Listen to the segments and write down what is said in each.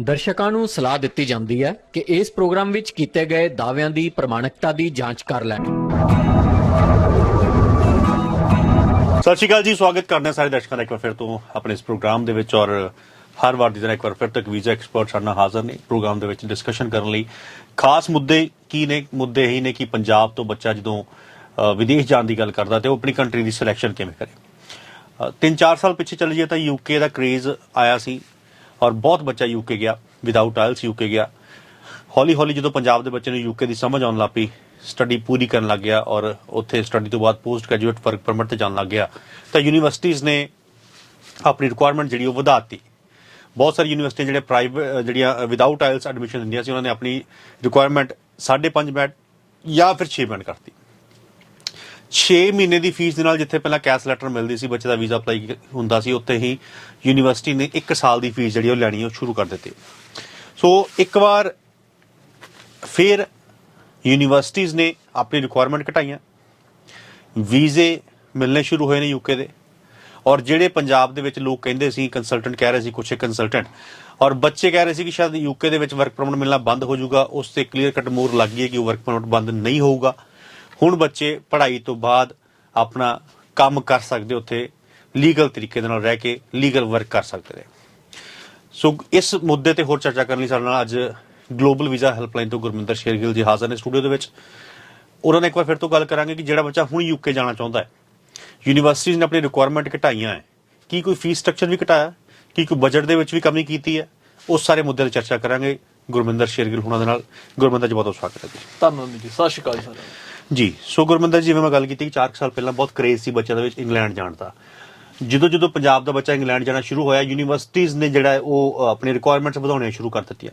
ਦਰਸ਼ਕਾਂ ਨੂੰ ਸਲਾਹ ਦਿੱਤੀ ਜਾਂਦੀ ਹੈ ਕਿ ਇਸ ਪ੍ਰੋਗਰਾਮ ਵਿੱਚ ਕੀਤੇ ਗਏ ਦਾਅਵਿਆਂ ਦੀ ਪ੍ਰਮਾਣਿਕਤਾ ਦੀ ਜਾਂਚ ਕਰ ਲੈਣ। ਸਤਿ ਸ਼੍ਰੀ ਅਕਾਲ ਜੀ ਸਵਾਗਤ ਕਰਦੇ ਹਾਂ ਸਾਰੇ ਦਰਸ਼ਕਾਂ ਦਾ ਇੱਕ ਵਾਰ ਫਿਰ ਤੋਂ ਆਪਣੇ ਇਸ ਪ੍ਰੋਗਰਾਮ ਦੇ ਵਿੱਚ ਔਰ ਹਰ ਵਾਰ ਦੀ ਤਰ੍ਹਾਂ ਇੱਕ ਵਾਰ ਫਿਰ ਤੱਕ ਵੀਜ਼ਾ ਐਕਸਪਰਟ ਸਾਡੇ ਨਾਲ ਹਾਜ਼ਰ ਨੇ ਪ੍ਰੋਗਰਾਮ ਦੇ ਵਿੱਚ ਡਿਸਕਸ਼ਨ ਕਰਨ ਲਈ। ਖਾਸ ਮੁੱਦੇ ਕੀ ਨੇ? ਮੁੱਦੇ ਇਹੀ ਨੇ ਕਿ ਪੰਜਾਬ ਤੋਂ ਬੱਚਾ ਜਦੋਂ ਅ, ਵਿਦੇਸ਼ ਜਾਣ ਦੀ ਗੱਲ ਕਰਦਾ ਤੇ ਉਹ ਆਪਣੀ ਕੰਟਰੀ ਦੀ ਸਿਲੈਕਸ਼ਨ ਕਿਵੇਂ ਕਰੇ? ਅ, ਤਿੰਨ ਚਾਰ ਸਾਲ ਪਿੱਛੇ ਚਲੇ ਜਾਈਏ ਤਾਂ ਯੂਕੇ ਦਾ ਕ੍ਰੇਜ਼ ਆਇਆ ਸੀ। ਔਰ ਬਹੁਤ ਬੱਚਾ ਯੂਕੇ ਗਿਆ ਵਿਦਆਊਟ ਆਇਲਸ ਯੂਕੇ ਗਿਆ। ਹੌਲੀ ਹੌਲੀ ਜਦੋਂ ਪੰਜਾਬ ਦੇ ਬੱਚੇ ਨੂੰ ਯੂਕੇ ਦੀ ਸਮਝ ਆਉਣ ਲੱਗ ਪਈ ਸਟੱਡੀ ਪੂਰੀ ਕਰਨ ਲੱਗ ਗਿਆ ਔਰ ਉੱਥੇ ਸਟੱਡੀ ਤੋਂ ਬਾਅਦ ਪੋਸਟ ਗ੍ਰੈਜੂਏਟ ਵਰਕ ਪਰਮਿਟ ਤੇ ਜਾਣ ਲੱਗ ਗਿਆ। ਤਾਂ ਯੂਨੀਵਰਸਿਟੀਆਂ ਨੇ ਆਪਣੀ ਰਿਕੁਆਇਰਮੈਂਟ ਜਿਹੜੀ ਉਹ ਵਧਾਤੀ। ਬਹੁਤ ਸਾਰੀ ਯੂਨੀਵਰਸਿਟੀਆਂ ਜਿਹੜੇ ਪ੍ਰਾਈਵੇਟ ਜਿਹੜੀਆਂ ਵਿਦਆਊਟ ਆਇਲਸ ਐਡਮਿਸ਼ਨ ਦਿੰਦੀਆਂ ਸੀ, ਉਹਨਾਂ ਨੇ ਆਪਣੀ ਰਿਕੁਆਇਰਮੈਂਟ 5.5 ਬੈਂਡ ਜਾਂ ਫਿਰ 6 ਬੈਂਡ ਕਰਤੀ। 6 ਮਹੀਨੇ ਦੀ ਫੀਸ ਦੇ ਨਾਲ ਜਿੱਥੇ ਪਹਿਲਾਂ ਕੈਸ਼ ਲੈਟਰ ਮਿਲਦੀ ਸੀ, ਬੱਚੇ ਦਾ ਵੀਜ਼ਾ ਅਪਲਾਈ ਹੁੰਦਾ ਸੀ, ਉੱਥੇ ਹੀ ਯੂਨੀਵਰਸਿਟੀ ਨੇ 1 ਸਾਲ ਦੀ ਫੀਸ ਜਿਹੜੀ ਉਹ ਲੈਣੀ ਉਹ ਸ਼ੁਰੂ ਕਰ ਦਿੱਤੀ। ਸੋ ਇੱਕ ਵਾਰ ਫਿਰ ਯੂਨੀਵਰਸਿਟੀਆਂ ਨੇ ਆਪਣੀ ਰਿਕੁਆਇਰਮੈਂਟ ਘਟਾਈਆਂ। ਵੀਜ਼ੇ ਮਿਲਣੇ ਸ਼ੁਰੂ ਹੋਏ ਨੇ ਯੂਕੇ ਦੇ। ਔਰ ਜਿਹੜੇ ਪੰਜਾਬ ਦੇ ਵਿੱਚ ਲੋਕ ਕਹਿੰਦੇ ਸੀ ਕੰਸਲਟੈਂਟ ਕਹਿ ਰਹੇ ਸੀ, ਕੁਛ ਕੰਸਲਟੈਂਟ ਔਰ ਬੱਚੇ ਕਹਿ ਰਹੇ ਸੀ ਕਿ ਸ਼ਾਇਦ ਯੂਕੇ ਦੇ ਵਿੱਚ ਵਰਕ ਪਰਮਿਟ ਮਿਲਣਾ ਬੰਦ ਹੋ ਜਾਊਗਾ, ਉਸ ਤੇ ਕਲੀਅਰ ਕੱਟ ਮੋਰ ਲੱਗ ਗਈ ਹੈ ਕਿ ਵਰਕ ਪਰਮਿਟ ਬੰਦ ਨਹੀਂ ਹੋਊਗਾ। ਹੁਣ ਬੱਚੇ ਪੜ੍ਹਾਈ ਤੋਂ ਬਾਅਦ ਆਪਣਾ ਕੰਮ ਕਰ ਸਕਦੇ ਉੱਥੇ ਲੀਗਲ ਤਰੀਕੇ ਦੇ ਨਾਲ ਰਹਿ ਕੇ ਲੀਗਲ ਵਰਕ ਕਰ ਸਕਦੇ ਨੇ। ਸੋ ਇਸ ਮੁੱਦੇ ਤੇ ਹੋਰ ਚਰਚਾ ਕਰਨ ਲਈ ਸਾਡੇ ਨਾਲ ਅੱਜ ਗਲੋਬਲ ਵੀਜ਼ਾ ਹੈਲਪਲਾਈਨ ਤੋਂ ਗੁਰਮਿੰਦਰ ਸ਼ੇਰਗਿੱਲ ਜੀ ਹਾਜ਼ਰ ਨੇ ਸਟੂਡੀਓ ਦੇ ਵਿੱਚ। ਉਹਨਾਂ ਨੇ ਇੱਕ ਵਾਰ ਫਿਰ ਤੋਂ ਗੱਲ ਕਰਾਂਗੇ ਕਿ ਜਿਹੜਾ ਬੱਚਾ ਹੁਣ ਯੂਕੇ ਜਾਣਾ ਚਾਹੁੰਦਾ ਹੈ ਯੂਨੀਵਰਸਿਟੀਜ਼ ਨੇ ਆਪਣੀ ਰਿਕੁਆਇਰਮੈਂਟ ਘਟਾਈਆਂ ਹੈ। ਕੀ ਕੋਈ ਫੀਸ ਸਟਰਕਚਰ ਵੀ ਘਟਾਇਆ? ਕੀ ਕੋਈ ਬਜਟ ਦੇ ਵਿੱਚ ਵੀ ਕਮੀ ਕੀਤੀ ਹੈ? ਉਸ ਸਾਰੇ ਮੁੱਦੇ ਤੇ ਚਰਚਾ ਕਰਾਂਗੇ। ਗੁਰਮਿੰਦਰ ਸ਼ੇਰਗਿੱਲ ਹੁਣਾਂ ਦੇ ਨਾਲ। ਗੁਰਮਿੰਦਰ ਜੀ, ਬਹੁਤ ਬਹੁਤ ਸਵਾਗਤ ਹੈ ਜੀ। ਧੰਨਵਾਦ ਜੀ। ਸਤਿ ਸ਼੍ਰੀ ਅਕਾਲ ਸਰ ਜੀ ਸੋ ਗੁਰਮਿੰਦਰ ਜੀ ਜਿਵੇਂ ਮੈਂ ਗੱਲ ਕੀਤੀ ਕਿ 4 ਸਾਲ ਪਹਿਲਾਂ ਬਹੁਤ ਕ੍ਰੇਜ਼ ਸੀ ਬੱਚਿਆਂ ਦੇ ਵਿੱਚ ਇੰਗਲੈਂਡ ਜਾਣ ਦਾ। ਜਦੋਂ ਜਦੋਂ ਪੰਜਾਬ ਦਾ ਬੱਚਾ ਇੰਗਲੈਂਡ ਜਾਣਾ ਸ਼ੁਰੂ ਹੋਇਆ ਯੂਨੀਵਰਸਿਟੀਜ਼ ਨੇ ਜਿਹੜਾ ਉਹ ਆਪਣੀ ਰਿਕੁਆਇਰਮੈਂਟਸ ਵਧਾਉਣੀਆਂ ਸ਼ੁਰੂ ਕਰ ਦਿੱਤੀਆਂ।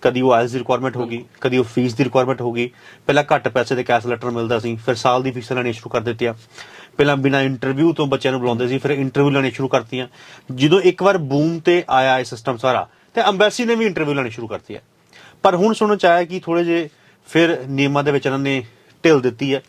ਕਦੀ ਉਹ ਆਇਲਸ ਦੀ ਰਿਕੁਆਇਰਮੈਂਟ ਹੋ ਗਈ ਕਦੀ ਉਹ ਫੀਸ ਦੀ ਰਿਕੁਆਇਰਮੈਂਟ ਹੋ ਗਈ। ਪਹਿਲਾਂ ਘੱਟ ਪੈਸੇ ਦੇ ਕੈਸ਼ ਲੈਟਰ ਮਿਲਦਾ ਸੀ ਫਿਰ ਸਾਲ ਦੀ ਫੀਸਾਂ ਲੈਣੀਆਂ ਸ਼ੁਰੂ ਕਰ ਦਿੱਤੀਆਂ। ਪਹਿਲਾਂ ਬਿਨਾਂ ਇੰਟਰਵਿਊ ਤੋਂ ਬੱਚਿਆਂ ਨੂੰ ਬੁਲਾਉਂਦੇ ਸੀ ਫਿਰ ਇੰਟਰਵਿਊ ਲੈਣੀਆਂ ਸ਼ੁਰੂ ਕਰਤੀਆਂ। ਜਦੋਂ ਇੱਕ ਵਾਰ ਬੂਮ ਤੇ ਆਇਆ ਇਹ ਸਿਸਟਮ ਸਾਰਾ ਤੇ ਐਮਬੈਸੀ ਨੇ ਵੀ ਇੰਟਰਵਿਊ ਲੈਣੀ ਸ਼ੁਰੂ ਕਰਤੀ ਹੈ। ਪਰ ਹੁਣ ਸੁਣਨ ਚ ਆਇਆ ਕਿ ਥੋੜੇ ਜੇ ਫਿਰ ਨਿਯਮਾਂ ਦੇ ਵਿੱਚ ਇਹਨਾਂ ਨੇ ਢਿੱਲ ਦਿੱਤੀ ਹੈ।